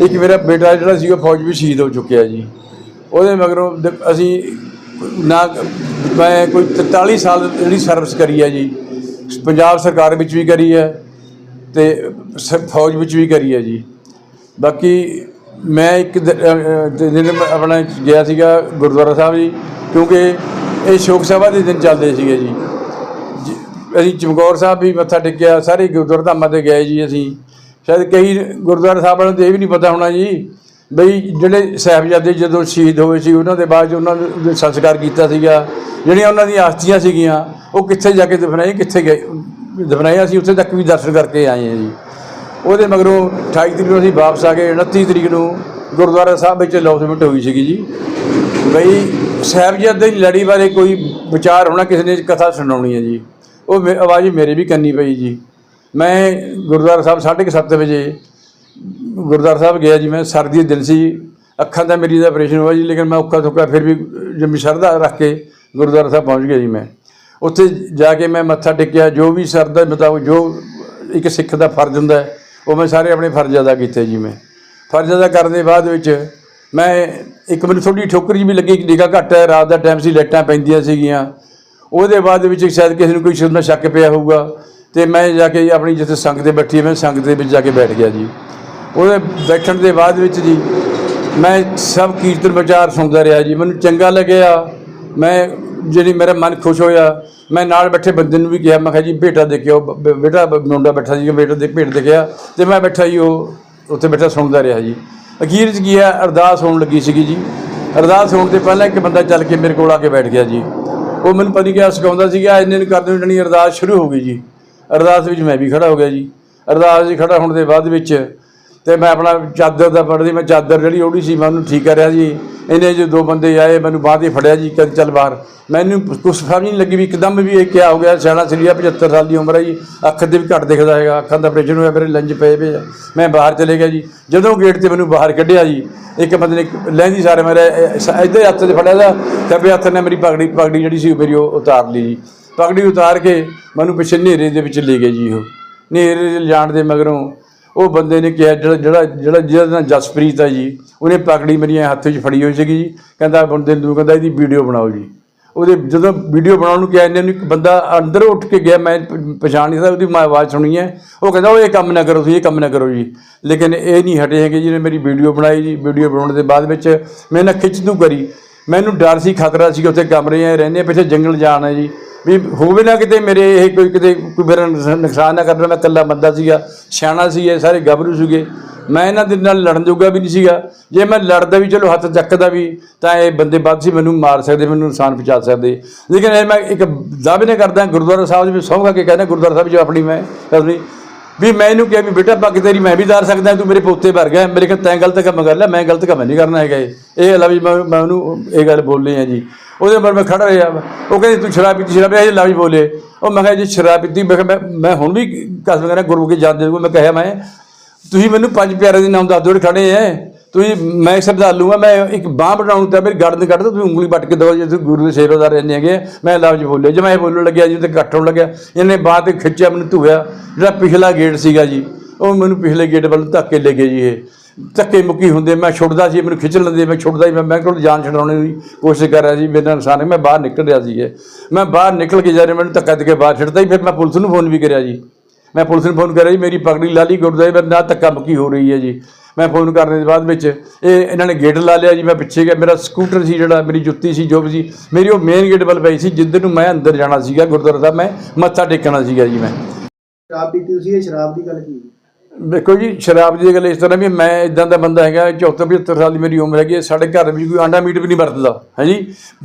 ਇੱਕ ਮੇਰਾ ਬੇਟਾ ਜਿਹੜਾ ਸੀਗਾ ਫੌਜ ਵੀ ਸ਼ਹੀਦ ਹੋ ਚੁੱਕਿਆ ਜੀ। ਉਹਦੇ ਮਗਰੋਂ ਅਸੀਂ ਨਾ, ਮੈਂ ਕੋਈ 43 ਸਾਲ ਜਿਹੜੀ ਸਰਵਿਸ ਕਰੀ ਹੈ ਜੀ। ਪੰਜਾਬ ਸਰਕਾਰ ਵਿੱਚ ਵੀ ਕਰੀ ਹੈ ਤੇ ਸ- ਫੌਜ ਵਿੱਚ ਵੀ ਕਰੀ ਹੈ ਜੀ। ਬਾਕੀ ਮੈਂ ਇੱਕ ਦਿਨ ਆਪਣਾ ਗਿਆ ਸੀਗਾ ਗੁਰਦੁਆਰਾ ਸਾਹਿਬ ਜੀ, ਕਿਉਂਕਿ ਇਹ ਸ਼ੋਕ ਸਭਾ ਦੇ ਦਿਨ ਚੱਲਦੇ ਸੀਗੇ ਜੀ। ਅਸੀਂ ਚਮਕੌਰ ਸਾਹਿਬ ਵੀ ਮੱਥਾ ਟੇਕਿਆ, ਸਾਰੇ ਗੁਰਦੁਆਰਾ ਧਾਮਾਂ ਤੇ ਗਏ ਜੀ ਅਸੀਂ। ਸ਼ਾਇਦ ਕਈ ਗੁਰਦੁਆਰਾ ਸਾਹਿਬ ਵਾਲਿਆਂ ਨੂੰ ਇਹ ਵੀ ਨਹੀਂ ਪਤਾ ਹੋਣਾ ਜੀ ਬਈ ਜਿਹੜੇ ਸਾਹਿਬਜ਼ਾਦੇ ਜਦੋਂ ਸ਼ਹੀਦ ਹੋਏ ਸੀ, ਉਹਨਾਂ ਦੇ ਬਾਅਦ 'ਚ ਉਹਨਾਂ ਨੂੰ ਸੰਸਕਾਰ ਕੀਤਾ ਸੀਗਾ, ਜਿਹੜੀਆਂ ਉਹਨਾਂ ਦੀਆਂ ਆਸਤੀਆਂ ਸੀਗੀਆਂ, ਉਹ ਕਿੱਥੇ ਜਾ ਕੇ ਦਫਨਾਈ ਕਿੱਥੇ ਗਏ ਦਫਨਾਈ ਅਸੀਂ ਉੱਥੇ ਤੱਕ ਵੀ ਦਰਸ਼ਨ ਕਰਕੇ ਆਏ ਹਾਂ ਜੀ। ਉਹਦੇ ਮਗਰੋਂ 28 ਤਰੀਕ ਨੂੰ ਅਸੀਂ ਵਾਪਸ ਆ ਗਏ 29 ਤਰੀਕ ਨੂੰ ਗੁਰਦੁਆਰਾ ਸਾਹਿਬ ਵਿੱਚ ਅਨਾਉਂਸਮੈਂਟ ਹੋਈ ਸੀਗੀ ਜੀ। ਬਈ ਸਾਹਿਬਜ਼ਾਦੇ ਦੀ ਲੜੀ ਬਾਰੇ ਕੋਈ ਵਿਚਾਰ ਹੋਣਾ, ਕਿਸੇ ਨੇ ਕਥਾ ਸੁਣਾਉਣੀ ਹੈ ਜੀ। ਉਹ ਮੇ- ਆਵਾਜ਼ ਮੇਰੇ ਵੀ ਕੰਨੀ ਪਈ ਜੀ। ਮੈਂ ਗੁਰਦੁਆਰਾ ਸਾਹਿਬ 7:30 ਵਜੇ ਗੁਰਦੁਆਰਾ ਸਾਹਿਬ ਗਿਆ ਜੀ, ਮੈਂ ਸਰਦੀ ਦੇ ਦਿਨ ਸੀ। ਅੱਖਾਂ ਦਾ ਮੇਰੀ ਦਾ ਆਪਰੇਸ਼ਨ ਹੋਇਆ ਜੀ, ਲੇਕਿਨ ਮੈਂ ਔਖਾ ਥੋਕਾ ਫਿਰ ਵੀ ਜੰਮੀ ਸ਼ਰਧਾ ਰੱਖ ਕੇ ਗੁਰਦੁਆਰਾ ਸਾਹਿਬ ਪਹੁੰਚ ਗਿਆ ਜੀ ਮੈਂ। ਉੱਥੇ ਜਾ ਕੇ ਮੈਂ ਮੱਥਾ ਟੇਕਿਆ, ਜੋ ਵੀ ਸਰਦਾ ਮੁਤਾਬਕ ਜੋ ਇੱਕ ਸਿੱਖ ਦਾ ਫਰਜ਼ ਹੁੰਦਾ ਉਹ ਮੈਂ ਸਾਰੇ ਆਪਣੇ ਫਰਜ਼ ਅਦਾ ਕੀਤੇ ਜੀ ਮੈਂ। ਫਰਜ਼ ਅਦਾ ਕਰਨ ਦੇ ਬਾਅਦ ਵਿੱਚ ਮੈਂ ਇੱਕ ਮੈਨੂੰ ਥੋੜੀ ਠੋਕਰ ਜੀ ਵੀ ਲੱਗੀ ਕਿ ਨਿਗਾਹ ਘੱਟ ਹੈ, ਰਾਤ ਦਾ ਟਾਈਮ ਸੀ, ਲਾਈਟਾਂ ਪੈਂਦੀਆਂ ਸੀਗੀਆਂ। ਉਹਦੇ ਬਾਅਦ ਵਿੱਚ ਸ਼ਾਇਦ ਕਿਸੇ ਨੂੰ ਕੋਈ ਸ਼ੁਰੂ ਨਾਲ ਸ਼ੱਕ ਪਿਆ ਹੋਊਗਾ। ਤੇ ਮੈਂ ਜਾ ਕੇ ਆਪਣੀ ਜਿੱਥੇ ਸੰਗਤ ਦੇ ਬੈਠੀ ਮੈਂ ਸੰਗਤ ਦੇ ਵਿੱਚ ਜਾ ਕੇ ਬੈਠ ਗਿਆ ਜੀ। ਉਹਦੇ ਬੈਠਣ ਦੇ ਬਾਅਦ ਵਿੱਚ ਜੀ ਮੈਂ ਸਭ ਕੀਰਤਨ ਵਿਚਾਰ ਸੁਣਦਾ ਰਿਹਾ ਜੀ। ਮੈਨੂੰ ਚੰਗਾ ਲੱਗਿਆ। ਮੈਂ ਜਿਹੜੀ ਮੇਰਾ ਮਨ ਖੁਸ਼ ਹੋਇਆ। ਮੈਂ ਨਾਲ ਬੈਠੇ ਬੰਦੇ ਨੂੰ ਵੀ ਕਿਹਾ, ਮੈਂ ਕਿਹਾ ਜੀ ਬੇਟਾ ਦੇਖਿਓ, ਬ- ਬੇਟਾ ਮੁੰਡਾ ਬੈਠਾ ਸੀ ਬੇਟਾ ਦੇ ਭੇਟ ਦੇਖਿਆ। ਤੇ ਮੈਂ ਬੈਠਾ ਜੀ, ਉਹ ਉੱਥੇ ਬੈਠਾ ਸੁਣਦਾ ਰਿਹਾ ਜੀ। ਅਖੀਰ 'ਚ ਕੀ ਹੈ, ਅਰਦਾਸ ਹੋਣ ਲੱਗੀ ਸੀਗੀ ਜੀ। ਅਰਦਾਸ ਹੋਣ ਤੋਂ ਪਹਿਲਾਂ ਇੱਕ ਬੰਦਾ ਚੱਲ ਕੇ ਮੇਰੇ ਕੋਲ ਆ ਕੇ ਬੈਠ ਗਿਆ ਜੀ। ਉਹ ਮੈਨੂੰ ਪਤਾ ਨਹੀਂ ਕਿਹਾ ਸਿਖਾਉਂਦਾ ਸੀਗਾ ਇੰਨੇ ਨੂੰ ਕਰਦੇ ਨੂੰ ਜਣੀ ਅਰਦਾਸ ਸ਼ੁਰੂ ਹੋ ਗਈ ਜੀ। ਅਰਦਾਸ ਵਿੱਚ ਮੈਂ ਵੀ ਖੜਾ ਹੋ ਗਿਆ ਜੀ। ਅਰਦਾਸ 'ਚ ਖੜਾ ਹੋਣ ਦੇ ਬਾਅਦ ਵਿੱਚ ਤੇ ਮੈਂ ਆਪਣਾ ਚਾਦਰ ਦਾ ਫੜਦੀ, ਮੈਂ ਚਾਦਰ ਜਿਹੜੀ ਉਹਦੀ ਸੀ ਮੈਂ ਉਹਨੂੰ ਠੀਕ ਕਰਿਆ ਜੀ। ਇਹਨੇ ਜੋ ਦੋ ਬੰਦੇ ਆਏ, ਮੈਨੂੰ ਬਾਂਹ ਤੇ ਫੜਿਆ ਜੀ, ਕਹਿੰਦੇ ਚੱਲ ਬਾਹਰ। ਮੈਨੂੰ ਕੁਛ ਸਮਝ ਨਹੀਂ ਲੱਗੀ ਵੀ ਇੱਕਦਮ ਵੀ ਇਹ ਕਿਆ ਹੋ ਗਿਆ, ਸਿਆਣਾ ਸਰੀਆ 75 ਸਾਲ ਦੀ ਉਮਰ ਹੈ ਜੀ। ਅੱਖ ਦੇ ਵੀ ਘੱਟ ਦਿਖਦਾ ਹੈਗਾ, ਅੱਖਾਂ ਦਾ ਆਪਰੇਸ਼ਨ ਹੋਇਆ, ਮੇਰੇ ਲੰਜ ਪਏ ਪਏ ਆ। ਮੈਂ ਬਾਹਰ ਚਲੇ ਗਿਆ ਜੀ। ਜਦੋਂ ਗੇਟ ਤੇ ਮੈਨੂੰ ਬਾਹਰ ਕੱਢਿਆ ਜੀ, ਇੱਕ ਬੰਦੇ ਨੇ ਲਹਿੰਦੀ ਸਾਰੇ ਮੇਰੇ ਇੱਧਰ ਹੱਥ 'ਚ ਫੜਿਆ ਦਾ ਖੱਬੇ ਹੱਥ ਨੇ ਮੇਰੀ ਪਗੜੀ ਪਗੜੀ ਜਿਹੜੀ ਸੀ ਉਹ ਮੇਰੀ ਉਹ ਉਤਾਰ ਲਈ ਜੀ। ਪਗੜੀ ਉਤਾਰ ਕੇ ਮੈਨੂੰ ਪਿੱਛੇ ਹਨੇਰੇ ਦੇ ਵਿੱਚ ਲੈ ਗਏ ਜੀ ਉਹ। ਹਨੇਰੇ 'ਚ ਲਿਜਾਣ ਦੇ ਮਗਰੋਂ ਉਹ ਬੰਦੇ ਨੇ ਕਿਹਾ, ਜਿਹੜਾ ਜਿਹੜਾ ਜਿਹੜਾ ਜਿਹਦਾ ਨਾਂ ਜਸਪ੍ਰੀਤ ਹੈ ਜੀ, ਉਹਨੇ ਪਕੜੀ ਮੇਰੀਆਂ ਹੱਥ 'ਚ ਫੜੀ ਹੋਈ ਸੀਗੀ ਜੀ। ਕਹਿੰਦਾ ਬੰਦੇ ਨੂੰ, ਕਹਿੰਦਾ ਇਹਦੀ ਵੀਡੀਓ ਬਣਾਓ ਜੀ। ਉਹਦੇ ਜਦੋਂ ਵੀਡੀਓ ਬਣਾਉਣ ਨੂੰ ਕਿਹਾ ਇਹਨੇ ਨੂੰ ਇੱਕ ਬੰਦਾ ਅੰਦਰ ਉੱਠ ਕੇ ਗਿਆ, ਮੈਂ ਪਛਾਣ ਨਹੀਂ ਸਕਦਾ, ਉਹਦੀ ਮੈਂ ਆਵਾਜ਼ ਸੁਣੀ ਹੈ। ਉਹ ਕਹਿੰਦਾ ਉਹ ਇਹ ਕੰਮ ਨਾ ਕਰੋ ਤੁਸੀਂ, ਇਹ ਕੰਮ ਨਾ ਕਰੋ ਜੀ। ਲੇਕਿਨ ਇਹ ਨਹੀਂ ਹਟੇ ਹੈਗੇ ਜਿਹਨੇ ਮੇਰੀ ਵੀਡੀਓ ਬਣਾਈ ਜੀ। ਵੀਡੀਓ ਬਣਾਉਣ ਦੇ ਬਾਅਦ ਵਿੱਚ ਮੈਂ ਨਾ ਖਿੱਚ ਤੂੰ ਕਰੀ। ਮੈਨੂੰ ਡਰ ਸੀ, ਖਤਰਾ ਸੀ ਉੱਥੇ ਕਮਰੇ ਆ ਰਹਿੰਦੇ ਪਿੱਛੇ ਜੰਗਲ ਜਾਣਾ ਜੀ। ਵੀ ਹੋਵੇ ਨਾ ਕਿਤੇ ਮੇਰੇ ਇਹ ਕੋਈ ਕਿਤੇ ਕੋਈ ਮੇਰਾ ਨੁਕਸਾਨ ਨਾ ਕਰਨਾ ਮੈਂ ਇਕੱਲਾ ਬੰਦਾ ਸੀਗਾ, ਸਿਆਣਾ ਸੀ ਇਹ, ਸਾਰੇ ਗੱਭਰੂ ਸੀਗੇ। ਮੈਂ ਇਹਨਾਂ ਦੇ ਨਾਲ ਲੜਨ ਜੋਗਾ ਵੀ ਨਹੀਂ ਸੀਗਾ। ਜੇ ਮੈਂ ਲੜਦਾ ਵੀ, ਚਲੋ ਹੱਥ ਚੱਕਦਾ ਵੀ, ਤਾਂ ਇਹ ਬੰਦੇ ਵੱਧ ਸੀ ਮੈਨੂੰ ਮਾਰ ਸਕਦੇ, ਮੈਨੂੰ ਨੁਕਸਾਨ ਪਹੁੰਚਾ ਸਕਦੇ। ਲੇਕਿਨ ਇਹ ਮੈਂ ਇੱਕ ਦਾਅਵੇ ਨੇ ਕਰਦਾ, ਗੁਰਦੁਆਰਾ ਸਾਹਿਬ ਦੇ ਵਿੱਚ ਸਹੁੰ ਕੇ ਕਹਿੰਦਾ, ਗੁਰਦੁਆਰਾ ਸਾਹਿਬ ਜੋ ਆਪਣੀ ਮੈਂ ਆਪਣੀ ਵੀ ਮੈਂ ਇਹਨੂੰ ਕਿਹਾ ਵੀ ਬੇਟਾ ਪੱਗ ਤੇਰੀ ਮੈਂ ਵੀ ਦਾਰ ਸਕਦਾ, ਤੂੰ ਮੇਰੇ ਪੋਤੇ ਵਰ ਗਿਆ। ਮੇਰੇ ਕੋਲ ਤੈਂ ਗਲਤ ਕੰਮ ਕਰ ਲਿਆ, ਮੈਂ ਗਲਤ ਕੰਮ ਨਹੀਂ ਕਰਨਾ ਹੈਗਾ ਇਹ। ਗੱਲ ਵੀ ਮੈਂ ਮੈਂ ਉਹਨੂੰ ਇਹ ਗੱਲ ਬੋਲੇ ਆ ਜੀ। ਉਹਦੇ ਪਰ ਮੈਂ ਖੜਾ ਰਿਹਾ ਉਹ ਕਹਿੰਦੀ, ਤੂੰ ਸ਼ਰਾਬ ਪੀਤੀ, ਸ਼ਰਾਬ ਇਹ ਵੀ ਬੋਲੇ। ਉਹ ਮੈਂ ਕਿਹਾ, ਜੀ ਸ਼ਰਾਬ ਪੀਤੀ, ਮੈਂ ਕਿਹਾ, ਮੈਂ ਮੈਂ ਹੁਣ ਵੀ ਕਸਮ ਕਰਾਂ ਗੁਰੂ ਕੇ ਜਾਂਦੇ ਨੂੰ ਮੈਂ ਕਿਹਾ, ਮੈਂ ਤੁਸੀਂ ਮੈਨੂੰ ਪੰਜ ਪਿਆਰੇ ਦੇ ਨਾਮ ਦੱਸ ਦਿਓ ਖੜੇ ਐ ਤੁਸੀਂ, ਮੈਂ ਸ਼ਰਧਾਲੂ ਆ ਮੈਂ ਇੱਕ ਬਾਂਹ ਬਣਾਉਣ ਤਾਂ ਮੇਰੀ ਗਰਦਨ ਕੱਢ ਦੋ, ਤੁਸੀਂ ਉਂਗਲੀ ਵੱਟ ਕੇ ਦੋ ਜੇ ਤੁਸੀਂ ਗੁਰੂ ਦੇ ਸੇਵਾਦਾਰ ਰਹਿੰਦੇ ਹੈਗੇ। ਮੈਂ ਲਫ਼ਜ਼ ਬੋਲੇ ਜੇ ਮੈਂ ਇਹ ਬੋਲਣ ਲੱਗਿਆ ਜੀ ਤੇ ਕੱਟ ਹੋਣ ਲੱਗਿਆ। ਇਹਨੇ ਬਾਂਹ ਤੇ ਖਿੱਚਿਆ, ਮੈਨੂੰ ਧੂਇਆ। ਜਿਹੜਾ ਪਿਛਲਾ ਗੇਟ ਸੀਗਾ ਜੀ, ਉਹ ਮੈਨੂੰ ਪਿਛਲੇ ਗੇਟ ਵੱਲ ਧੱਕੇ ਲੈ ਗਏ ਜੀ ਇਹ। ਧੱਕੇ ਮੁੱਕੀ ਹੁੰਦੇ, ਮੈਂ ਛੁੱਟਦਾ ਸੀ, ਮੈਨੂੰ ਖਿੱਚ ਲੈਂਦੇ, ਮੈਂ ਛੁੱਟਦਾ ਹੀ ਮੈਂ ਮੈਂ ਕੋਲ ਜਾਨ ਛਡਾਉਣ ਦੀ ਕੋਸ਼ਿਸ਼ ਕਰ ਰਿਹਾ ਸੀ, ਮੇਰੇ ਨਾਲ ਨੁਕਸਾਨ ਮੈਂ ਬਾਹਰ ਨਿਕਲ ਰਿਹਾ ਸੀ ਮੈਂ ਬਾਹਰ ਨਿਕਲ ਕੇ ਜਾ ਰਿਹਾ, ਮੈਨੂੰ ਧੱਕਾ ਦੇ ਕੇ ਬਾਹਰ ਛੱਡਦਾ ਹੀ ਫਿਰ ਮੈਂ ਪੁਲਿਸ ਨੂੰ ਫੋਨ ਵੀ ਕਰਿਆ ਜੀ। ਮੈਂ ਪੁਲਿਸ ਨੂੰ ਫੋਨ ਕਰਿਆ ਜੀ, ਮੇਰੀ ਪਗੜੀ ਲਾ ਲਈ ਗੁਰਦੁਆਰੇ ਮੇਰੇ ਨਾਲ ਧੱਕਾ ਮੁੱਕੀ ਹੋ ਰਹੀ ਹੈ ਜੀ। ਮੈਂ ਫੋਨ ਕਰਨ ਦੇ ਬਾਅਦ ਵਿੱਚ ਇਹ ਇਹਨਾਂ ਨੇ ਗੇਟ ਲਾ ਲਿਆ ਜੀ ਮੈਂ ਪਿੱਛੇ ਗਿਆ ਮੇਰਾ ਸਕੂਟਰ ਸੀ ਜਿਹੜਾ ਮੇਰੀ ਜੁੱਤੀ ਸੀ ਜੋ ਵੀ ਸੀ ਮੇਰੀ ਉਹ ਮੇਨ ਗੇਟ ਵੱਲ ਪਈ ਸੀ ਜਿੱਧਰ ਨੂੰ ਮੈਂ ਅੰਦਰ ਜਾਣਾ ਸੀਗਾ ਗੁਰਦੁਆਰਾ ਸਾਹਿਬ ਮੈਂ ਮੱਥਾ ਟੇਕਣਾ ਸੀਗਾ ਜੀ ਮੈਂ। ਸ਼ਰਾਬ ਪੀਤੀ ਤੁਸੀਂ ਇਹ ਸ਼ਰਾਬ ਦੀ ਗੱਲ ਕੀ? ਦੇਖੋ ਜੀ ਸ਼ਰਾਬ ਦੀ ਗੱਲ ਇਸ ਤਰ੍ਹਾਂ ਵੀ ਮੈਂ ਇਦਾਂ ਦਾ ਬੰਦਾ ਹੈਗਾ 74 75 ਸਾਲ ਦੀ ਮੇਰੀ ਉਮਰ ਹੈਗੀ ਹੈ ਸਾਡੇ ਘਰ ਵਿੱਚ ਕੋਈ ਆਂਡਾ ਮੀਟ ਵੀ ਨਹੀਂ ਵਰਤਦਾ ਹੈ ਜੀ?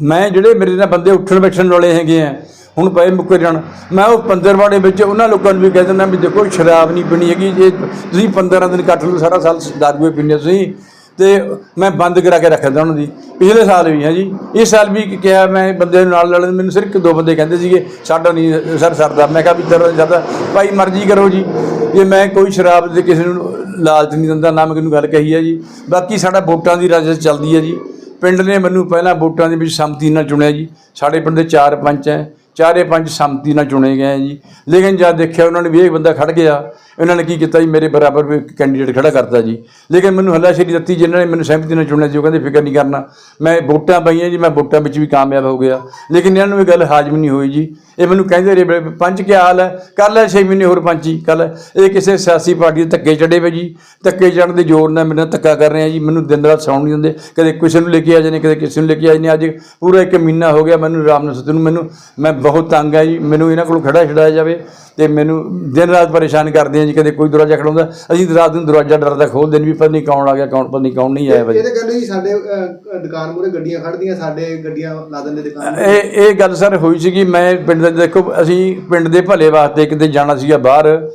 ਮੈਂ ਜਿਹੜੇ ਮੇਰੇ ਨਾਲ ਬੰਦੇ ਉੱਠਣ ਬੈਠਣ ਵਾਲੇ ਹੈਗੇ ਆ ਹੁਣ ਪਏ ਮੁੱਕਰ ਜਾਣ ਮੈਂ ਉਹ ਪੰਦਰਵਾੜੇ ਵਿੱਚ ਉਹਨਾਂ ਲੋਕਾਂ ਨੂੰ ਵੀ ਕਹਿ ਦਿੰਦਾ ਵੀ ਦੇਖੋ ਸ਼ਰਾਬ ਨਹੀਂ ਪੀਣੀ ਹੈਗੀ, ਜੇ ਤੁਸੀਂ 15 ਦਿਨ ਕੱਟ ਲਓ, ਸਾਰਾ ਸਾਲ ਦਾਰੂ ਪੀਂਦੇ ਤੁਸੀਂ। ਤੇ ਮੈਂ ਬੰਦ ਕਰਾ ਕੇ ਰੱਖਦਾ ਉਹਨਾਂ ਦੀ। ਪਿਛਲੇ ਸਾਲ ਵੀ ਹੈ ਜੀ। ਇਸ ਸਾਲ ਵੀ ਕਿਹਾ ਮੈਂ ਬੰਦੇ ਨੂੰ ਨਾਲ ਨਾਲ ਮੈਨੂੰ ਸਿਰਫ ਇੱਕ ਦੋ ਬੰਦੇ ਕਹਿੰਦੇ ਸੀਗੇ, ਸਾਡਾ ਨਹੀਂ, ਸਰ ਸਰਦਾ। ਮੈਂ ਕਿਹਾ ਵੀ ਤੇਰਾ ਸਰਦਾ ਭਾਈ ਮਰਜ਼ੀ ਕਰੋ ਜੀ। ਜੇ ਮੈਂ ਕੋਈ ਸ਼ਰਾਬ ਦੇ ਕਿਸੇ ਨੂੰ ਲਾਲਚ ਨਹੀਂ ਦਿੰਦਾ, ਨਾ ਮੈਂ ਕਿਹਨੂੰ ਗੱਲ ਕਹੀ ਹੈ ਜੀ। ਬਾਕੀ ਸਾਡਾ ਵੋਟਾਂ ਦੀ ਰਾਜਸ ਚੱਲਦੀ ਹੈ ਜੀ। ਪਿੰਡ ਨੇ ਮੈਨੂੰ ਪਹਿਲਾਂ ਵੋਟਾਂ ਦੇ ਵਿੱਚ ਸੰਮਤੀ ਨਾਲ ਚੁਣਿਆ ਜੀ। ਸਾਡੇ ਪਿੰਡ ਦੇ ਚਾਰ ਪੰਚ ਹੈ। ਚਾਰੇ ਪੰਜ ਸੰਮਤੀ ਨਾਲ ਚੁਣੇ ਗਏ ਜੀ। ਲੇਕਿਨ ਜਦ ਦੇਖਿਆ ਉਹਨਾਂ ਨੇ ਵੀ ਇਹ ਬੰਦਾ ਖੜ ਗਿਆ, ਇਹਨਾਂ ਨੇ ਕੀ ਕੀਤਾ ਜੀ? ਮੇਰੇ ਬਰਾਬਰ ਵੀ ਕੈਂਡੀਡੇਟ ਖੜਾ ਕਰਤਾ ਜੀ। ਲੇਕਿਨ ਮੈਨੂੰ ਹੱਲਾਸ਼ੇਰੀ ਦਿੱਤੀ ਜਿਨ੍ਹਾਂ ਨੇ ਮੈਨੂੰ ਸਹਿਮਤੀ ਨਾਲ ਚੁਣਿਆ ਸੀ ਉਹ ਕਹਿੰਦੇ, ਫਿਕਰ ਨਹੀਂ ਕਰਨਾ। ਮੈਂ ਵੋਟਾਂ ਪਾਈਆਂ ਜੀ, ਮੈਂ ਵੋਟਾਂ ਵਿੱਚ ਵੀ ਕਾਮਯਾਬ ਹੋ ਗਿਆ। ਲੇਕਿਨ ਇਹਨਾਂ ਨੂੰ ਇਹ ਗੱਲ ਹਾਜ਼ਮ ਨਹੀਂ ਹੋਈ ਜੀ। ਇਹ ਮੈਨੂੰ ਕਹਿੰਦੇ ਰਹੇ ਪੰਚ ਕੀ ਹਾਲ ਹੈ? ਕਰ ਲੈ 6 ਮਹੀਨੇ ਹੋਰ ਪੰਚੀ ਕਰ ਲੈ। ਇਹ ਕਿਸੇ ਸਿਆਸੀ ਪਾਰਟੀ ਦੇ ਧੱਕੇ ਚੜੇ ਵੇ ਜੀ। ਧੱਕੇ ਚੜਨ ਦੇ ਜ਼ੋਰ ਨਾਲ ਮੇਰੇ ਨਾਲ ਧੱਕਾ ਕਰ ਰਹੇ ਆ ਜੀ। ਮੈਨੂੰ ਦਿਨ ਰਾਤ ਸੌਣ ਨਹੀਂ ਦਿੰਦੇ। ਕਦੇ ਕਿਸੇ ਨੂੰ ਲੈ ਕੇ ਆ ਜਾਂਦੇ ਕਦੇ ਕਿਸੇ ਨੂੰ ਲੈ ਕੇ ਆ ਜਾਂਦੇ। ਅੱਜ ਪੂਰਾ ਇੱਕ ਮਹੀਨਾ ਹੋ ਗਿਆ ਮੈਨੂੰ ਰਾਮ ਨਸਤ ਨੂੰ। ਮੈਨੂੰ ਮੈਂ ਬਹੁਤ ਤੰਗ ਆ ਜੀ। ਮੈਨੂੰ ਇਹਨਾਂ ਕੋਲ ਖੜਾ ਛਡਾਇਆ ਜਾਵੇ ਤੇ ਮੈਨੂੰ ਦਿਨ ਰਾਤ ਪਰੇਸ਼ਾਨ ਕਰਦੇ ਆ ਜੀ। ਕਦੇ ਕੋਈ ਦਰਵਾਜ਼ਾ ਖੜਾਉਂਦਾ। ਅਸੀਂ ਰਾਤ ਨੂੰ ਦਰਵਾਜ਼ਾ ਡਰਦਾ ਖੋਲ੍ਹਦੇ ਨਹੀਂ ਵੀ ਪਤਾ ਨਹੀਂ ਕੌਣ ਆ ਗਿਆ ਕੌਣ ਪਤਾ ਨਹੀਂ ਕੌਣ ਨਹੀਂ ਆਇਆ ਭਾਜੀ। ਇਹ ਤਾਂ ਕਹਿੰਦੇ ਜੀ ਸਾਡੇ ਅਹ, ਅਹ, ਦੁਕਾਨ ਮੂਹਰੇ ਗੱਡੀਆਂ ਖੜਦੀਆਂ ਸਾਡੇ ਗੱਡੀਆਂ ਲਾ ਦਿੰਦੇ ਦੁਕਾਨ ਮੂਹਰੇ। ਇਹ ਇਹ ਗੱਲ ਸਰ ਹੋਈ ਸੀਗੀ। ਮੈਂ ਪਿੰਡ ਦੇ ਦੇਖੋ, ਅਸੀਂ ਪਿੰਡ ਦੇ ਭਲੇ ਵਾਸਤੇ ਕਿਤੇ ਜਾਣਾ ਸੀਗਾ ਬਾਹਰ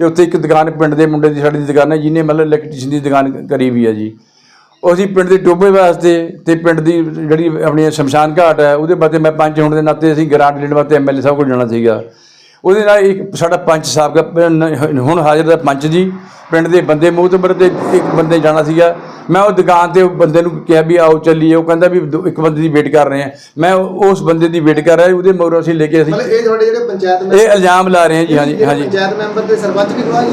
ਤੇ ਉੱਥੇ ਇੱਕ ਦੁਕਾਨ, ਪਿੰਡ ਦੇ ਮੁੰਡੇ ਦੀ, ਸਾਡੀ ਦੁਕਾਨ ਹੈ, ਜਿਹਨੇ ਮਤਲਬ ਇਲੈਕਟ੍ਰੀਸ਼ਨ ਦੀ ਦੁਕਾਨ ਕਰੀ ਵੀ ਹੈ ਜੀ। ਉਹ ਅਸੀਂ ਪਿੰਡ ਦੇ ਟੋਬੇ ਵਾਸਤੇ ਤੇ ਪਿੰਡ ਦੀ ਜਿਹੜੀ ਆਪਣੀ ਸ਼ਮਸ਼ਾਨ ਘਾਟ ਹੈ, ਉਹਦੇ ਵਾਸਤੇ ਮੈਂ ਪੰਚ ਹੋਣ ਦੇ ਨਾਤੇ ਅਸੀਂ ਗ੍ਰਾਂਟ ਲੈਣ ਵਾਸਤੇ ਐਮਐਲਏ ਸਾਹਿਬ ਕੋਲ ਜਾਣਾ ਸੀਗਾ। ਉਹਦੇ ਨਾਲ ਇੱਕ ਸਾਡਾ ਪੰਚ ਸਾਹਿਬ ਹੁਣ ਹਾਜ਼ਰ ਦਾ ਪੰਚ ਜੀ। ਪਿੰਡ ਦੇ ਬੰਦੇ ਮੋਹਤਬਰ ਤੇ ਇੱਕ ਬੰਦੇ ਜਾਣਾ ਸੀਗਾ। ਮੈਂ ਉਹ ਦੁਕਾਨ ਤੇ ਉਹ ਬੰਦੇ ਨੂੰ ਕਿਹਾ ਵੀ ਆਓ ਚੱਲੀਏ। ਉਹ ਕਹਿੰਦਾ ਵੀ ਦੋ- ਇੱਕ ਬੰਦੇ ਦੀ ਵੇਟ ਕਰ ਰਹੇ ਆ ਮੈਂ ਉਸ ਬੰਦੇ ਦੀ ਵੇਟ ਕਰ ਰਿਹਾ। ਉਹਦੇ ਮਗਰੋਂ ਅਸੀਂ ਲੈ ਕੇ ਅਸੀਂ ਮਤਲਬ ਇਹ ਤੁਹਾਡੇ ਜਿਹੜੇ ਪੰਚਾਇਤ ਇਹ ਮੈਂਬਰ ਇਲਜ਼ਾਮ ਲਾ ਰਹੇ ਆ ਜੀ ਹਾਂਜੀ ਜਿਹੜੇ ਹਾਂਜੀ। ਪੰਚਾਇਤ ਮੈਂਬਰ ਤੇ ਸਰਪੰਚ ਵੀ ਗਵਾਹ ਜੀ?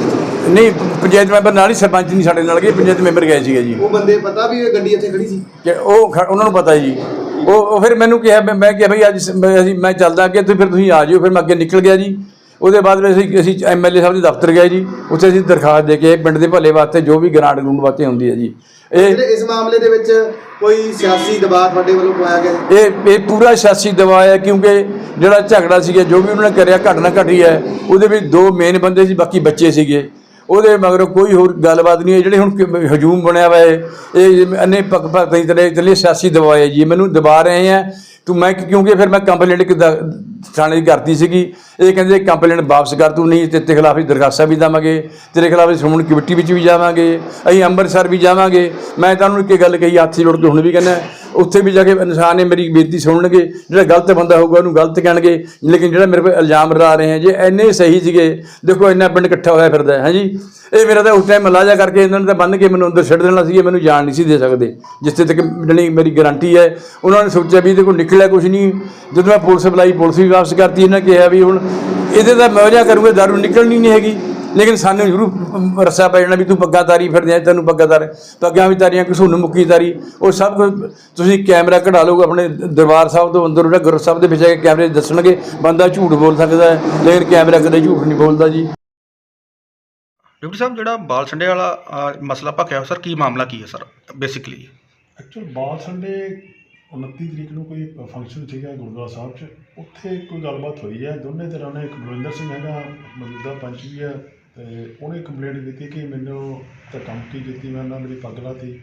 ਨਹੀਂ ਪੰਚਾਇਤ ਮੈਂਬਰ ਨਾਲ ਹੀ ਸਰਪੰਚ ਨਹੀਂ ਸਾਡੇ ਨਾਲ ਗਏ। ਪੰਚਾਇਤ ਮੈਂਬਰ ਗਏ ਸੀਗੇ ਜੀ। ਉਹ ਬੰਦੇ ਪਤਾ ਵੀ ਇਹ ਗੱਡੀ ਇੱਥੇ ਖੜੀ ਸੀ? ਕਿ ਉਹ ਖ- ਉਹਨਾਂ ਨੂੰ ਪਤਾ ਜੀ। ਉਹ ਉਹ ਫਿਰ ਮੈਨੂੰ ਕਿਹਾ ਮੈਂ- ਮੈਂ ਕਿਹਾ ਭਈ ਅੱਜ ਸ- ਮੈਂ- ਅਸੀਂ ਮੈਂ ਚੱਲਦਾ ਅੱਗੇ ਤੇ ਫਿਰ ਤੁਸੀਂ ਆ ਜਿਓ। ਫਿਰ ਮੈਂ ਅੱਗੇ ਨਿਕਲ ਗਿਆ ਜੀ। ਉਹਦੇ ਬਾਅਦ ਵਿੱਚ ਅਸੀਂ ਅਸੀਂ ਐਮਐਲਏ ਸਾਹਿਬ ਦੇ ਦਫ਼ਤਰ ਗਏ ਜੀ। ਉੱਥੇ ਅਸੀਂ ਦਰਖਾਸਤ ਦੇ ਕੇ ਪਿੰਡ ਦੇ ਭਲੇ ਵਾਸਤੇ ਜੋ ਵੀ ਗ੍ਰਾਂਟ ਗਰੂੰਡ ਵਾਸਤੇ ਹੁੰਦੀ ਹੈ ਜੀ। ਇਹ ਇਸ ਮਾਮਲੇ ਦੇ ਵਿੱਚ ਕੋਈ ਸਿਆਸੀ ਦਬਾਅ ਤੁਹਾਡੇ ਵੱਲੋਂ ਪਾਇਆ ਗਿਆ? ਇਹ ਇਹ ਪੂਰਾ ਸਿਆਸੀ ਦਬਾਅ ਹੈ ਕਿਉਂਕਿ ਜਿਹੜਾ ਝਗੜਾ ਸੀਗਾ ਜੋ ਵੀ ਉਹਨਾਂ ਨੇ ਕਰਿਆ ਘਟਨਾ ਘਟੀ ਹੈ ਉਹਦੇ ਵਿੱਚ ਦੋ ਮੇਨ ਬੰਦੇ ਸੀ ਬਾਕੀ ਬੱਚੇ ਸੀਗੇ। ਉਹਦੇ ਮਗਰ ਕੋਈ ਹੋਰ ਗੱਲਬਾਤ ਨਹੀਂ ਹੈ, ਜਿਹੜੇ ਹੁਣ ਹਜੂਮ ਬਣਿਆ ਹੋਇਆ ਹੈ ਇਹ ਅੰਨੇ ਪੱਕ ਪੱਕ ਨਹੀਂ ਤਲੇ ਤਲੇ ਸਿਆਸੀ ਦਬਾਏ ਜੀ। ਮੈਨੂੰ ਦਬਾ ਰਹੇ ਆ। ਤੂੰ ਮੈਂ ਕਿਉਂਕਿ ਫਿਰ ਮੈਂ ਕੰਪਲੇਂਟ ਕਿੱਦਾਂ ਥਾਣੇ ਦੀ ਕਰਤੀ ਸੀਗੀ। ਇਹ ਕਹਿੰਦੇ ਕੰਪਲੇਂਟ ਵਾਪਸ ਕਰ ਤੂੰ, ਨਹੀਂ ਤੇ ਤੇਰੇ ਖਿਲਾਫ ਹੀ ਦਰਖਾਸਤਾਂ ਵੀ ਦੇਵਾਂਗੇ। ਤੇਰੇ ਖਿਲਾਫ ਅਸੀਂ ਸ਼੍ਰੋਮਣੀ ਕਮੇਟੀ ਵਿੱਚ ਵੀ ਜਾਵਾਂਗੇ। ਅਸੀਂ ਅੰਮ੍ਰਿਤਸਰ ਵੀ ਜਾਵਾਂਗੇ। ਮੈਂ ਤੁਹਾਨੂੰ ਇੱਕ ਗੱਲ ਕਹੀ, ਹੱਥ ਜੋੜ ਕੇ ਹੁਣ ਵੀ ਕਹਿੰਦਾ ਉੱਥੇ ਵੀ ਜਾ ਕੇ ਇਨਸਾਨ ਨੇ ਮੇਰੀ ਬੇਨਤੀ ਸੁਣਨਗੇ, ਜਿਹੜਾ ਗਲਤ ਬੰਦਾ ਹੋਊਗਾ ਉਹਨੂੰ ਗਲਤ ਕਹਿਣਗੇ, ਲੇਕਿਨ ਜਿਹੜਾ ਮੇਰੇ ਕੋਲ ਇਲਜ਼ਾਮ ਲਾ ਰਹੇ ਹੈ, ਜੇ ਐਨੇ ਸਹੀ ਸੀਗੇ, ਦੇਖੋ ਇੰਨਾ ਪਿੰਡ ਇਕੱਠਾ ਹੋਇਆ ਫਿਰਦਾ ਹੈ ਜੀ ਇਹ ਮੇਰਾ ਤਾਂ ਉਸ ਟਾਈਮ ਮਲਾਜਾ ਕਰਕੇ ਇਹਨਾਂ ਨੇ ਤਾਂ ਬੰਨ ਕੇ ਮੈਨੂੰ ਅੰਦਰ ਛੱਡ ਦੇਣਾ ਸੀ ਮੈਨੂੰ ਜਾਣ ਨਹੀਂ ਸੀ ਦੇ ਸਕਦੇ, ਜਿੱਥੇ ਤੱਕ ਜਿਹੜੀ ਮੇਰੀ ਗਾਰੰਟੀ ਹੈ, ਉਹਨਾਂ ਨੇ ਸੋਚਿਆ ਵੀ ਇਹਦੇ ਕੋਲ ਨਿਕਲਿਆ ਕੁਝ ਨਹੀਂ, ਜਦੋਂ ਮੈਂ ਪੁਲਿਸ ਬੁਲਾਈ, ਪੁਲਿਸ ਵੀ ਵਾਪਸ ਕਰਤੀ, ਇਹਨਾਂ ਕਿਹਾ ਵੀ ਹੁਣ ਇਹਦੇ ਦਾ ਮੌਜਾ ਕਰੂਗੇ, ਦਾਰੂ ਨਿਕਲਣੀ ਨਹੀਂ ਹੈਗੀ। ਲੇਕਿਨ ਸਾਨੂੰ ਜ਼ਰੂਰ ਰੱਸਾ ਪੈ ਜਾਣਾ ਵੀ ਤੂੰ ਪੱਗਾਂ ਤਾਰੀ ਫਿਰਦੇ ਆ ਤੈਨੂੰ ਪੱਗਾਂ ਤਾਰ ਪੱਗਾਂ ਵੀ ਤਾਰੀਆਂ ਘਸੁੰਨ ਮੁੱਕੀ ਤਾਰੀ ਉਹ ਸਭ ਕੁਝ ਤੁਸੀਂ ਕੈਮਰਾ ਕਢਾ ਲਓਗੇ ਆਪਣੇ ਦਰਬਾਰ ਸਾਹਿਬ ਤੋਂ ਅੰਦਰ ਜਿਹੜਾ ਗੁਰੂ ਸਾਹਿਬ ਦੇ ਵਿੱਚ ਜਾ ਕੇ ਕੈਮਰੇ ਦੱਸਣਗੇ ਬੰਦਾ ਝੂਠ ਬੋਲ ਸਕਦਾ ਹੈ ਲੇਕਿਨ ਕੈਮਰਾ ਕਦੇ ਝੂਠ ਨਹੀਂ ਬੋਲਦਾ ਜੀ। ਡਿਪਟੀ ਸਾਹਿਬ ਜਿਹੜਾ ਬਾਲ ਸੰਡੇ ਵਾਲਾ ਮਸਲਾ ਭਖਿਆ ਸਰ ਕੀ ਮਾਮਲਾ ਕੀ ਹੈ ਸਰ ਬੇਸਿਕਲੀ ਐਕਚੁਅਲ ਬਾਲ ਸੰਡੇ 29 ਤਰੀਕ ਨੂੰ ਕੋਈ ਫੰਕਸ਼ਨ ਸੀਗਾ ਗੁਰਦੁਆਰਾ ਸਾਹਿਬ 'ਚ। ਉੱਥੇ ਕੋਈ ਗੱਲਬਾਤ ਹੋਈ ਹੈ ਦੋਨੇ ਤਰ੍ਹਾਂ ਨੇ ਇੱਕ ਬਲਵਿੰਦਰ ਸਿੰਘ ਹੈਗਾ ਮੌਜੂਦਾ ਪੰਚ ਵੀ ਹੈ ਤੇ ਉਹਨੇ ਕੰਪਲੇਂਟ ਕੀਤੀ ਕਿ ਮੈਨੂੰ ਧੱਕਾਮੁੱਕੀ ਕੀਤੀ ਮੈਂ ਉਹਨਾਂ ਮੇਰੀ ਪੱਗ ਲਾਤੀ।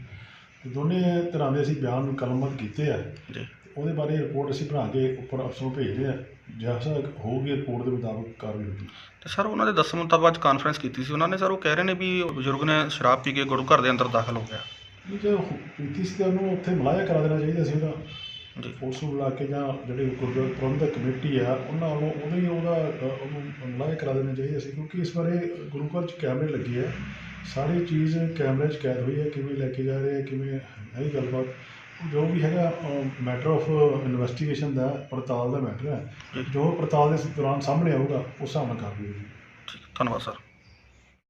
ਤੇ ਦੋਨੇ ਤਰ੍ਹਾਂ ਦੇ ਅਸੀਂ ਬਿਆਨ ਕਲਮਬੱਧ ਕੀਤੇ ਆ। ਤੇ ਉਹਦੇ ਬਾਰੇ ਰਿਪੋਰਟ ਅਸੀਂ ਬਣਾ ਕੇ ਉੱਪਰ ਅਫਸਰ ਨੂੰ ਭੇਜਦੇ ਆ। ਜੈਸਾ ਹੋਊਗੀ ਰਿਪੋਰਟ ਦੇ ਮੁਤਾਬਕ ਕਾਰਵਾਈ ਹੋਊਗੀ। ਤੇ ਸਰ ਉਹਨਾਂ ਦੇ ਦੱਸਣ ਮੁਤਾਬਕ ਅੱਜ ਕਾਨਫਰੰਸ ਕੀਤੀ ਸੀ। ਉਹਨਾਂ ਨੇ ਸਰ ਉਹ ਕਹਿ ਰਹੇ ਨੇ ਵੀ ਬਜ਼ੁਰਗ ਨੇ ਸ਼ਰਾਬ ਪੀ ਕੇ ਗੁਰੂ ਘਰ ਦੇ ਅੰਦਰ ਦਾਖਲ ਹੋ ਗਿਆ। ਜੇ ਪੀਤੀ ਸੀ ਤਾਂ ਉਹਨੂੰ ਉੱਥੇ ਮਲਾਇਆ ਕਰਾ ਦੇਣਾ ਚਾਹੀਦਾ ਸੀ ਉਹਦਾ। ਜੀ। ਪੁਲਿਸ ਨੂੰ ਬੁਲਾ ਕੇ ਜਾਂ ਜਿਹੜੀ ਗੁਰਦੁਆਰਾ ਪ੍ਰਬੰਧਕ ਕਮੇਟੀ ਆ ਉਹਨਾਂ ਵੱਲੋਂ ਉਹਦਾ ਹੀ ਉਹਦਾ ਅ, ਉਹਨੂੰ ਮਲਾਇਆ ਕਰਾ ਦੇਣਾ ਚਾਹੀਦਾ ਸੀ ਕਿਉਂਕਿ ਇਸ ਬਾਰੇ ਗੁਰੂ ਘਰ 'ਚ ਕੈਮਰੇ ਲੱਗੇ ਆ। ਸਾਰੀ ਚੀਜ਼ ਕੈਮਰੇ 'ਚ ਕੈਦ ਹੋਈ ਹੈ ਕਿਵੇਂ ਲੈ ਕੇ ਜਾ ਰਹੇ ਆ ਕਿਵੇਂ ਹੈ ਗੱਲਬਾਤ। ਜੋ ਵੀ ਹੈਗਾ ਮੈਟਰ ਆਫ ਇਨਵੈਸਟੀਗੇਸ਼ਨ ਦਾ ਪੜਤਾਲ ਦਾ ਮੈਟਰ ਹੈ। ਜੋ। ਪੜਤਾਲ ਦੇ ਦੌਰਾਨ ਸਾਹਮਣੇ ਆਊਗਾ ਉਸ ਹਿਸਾਬ ਨਾਲ ਕਾਰਵਾਈ ਹੋਊਗੀ। ਠੀਕ ਧੰਨਵਾਦ ਸਰ।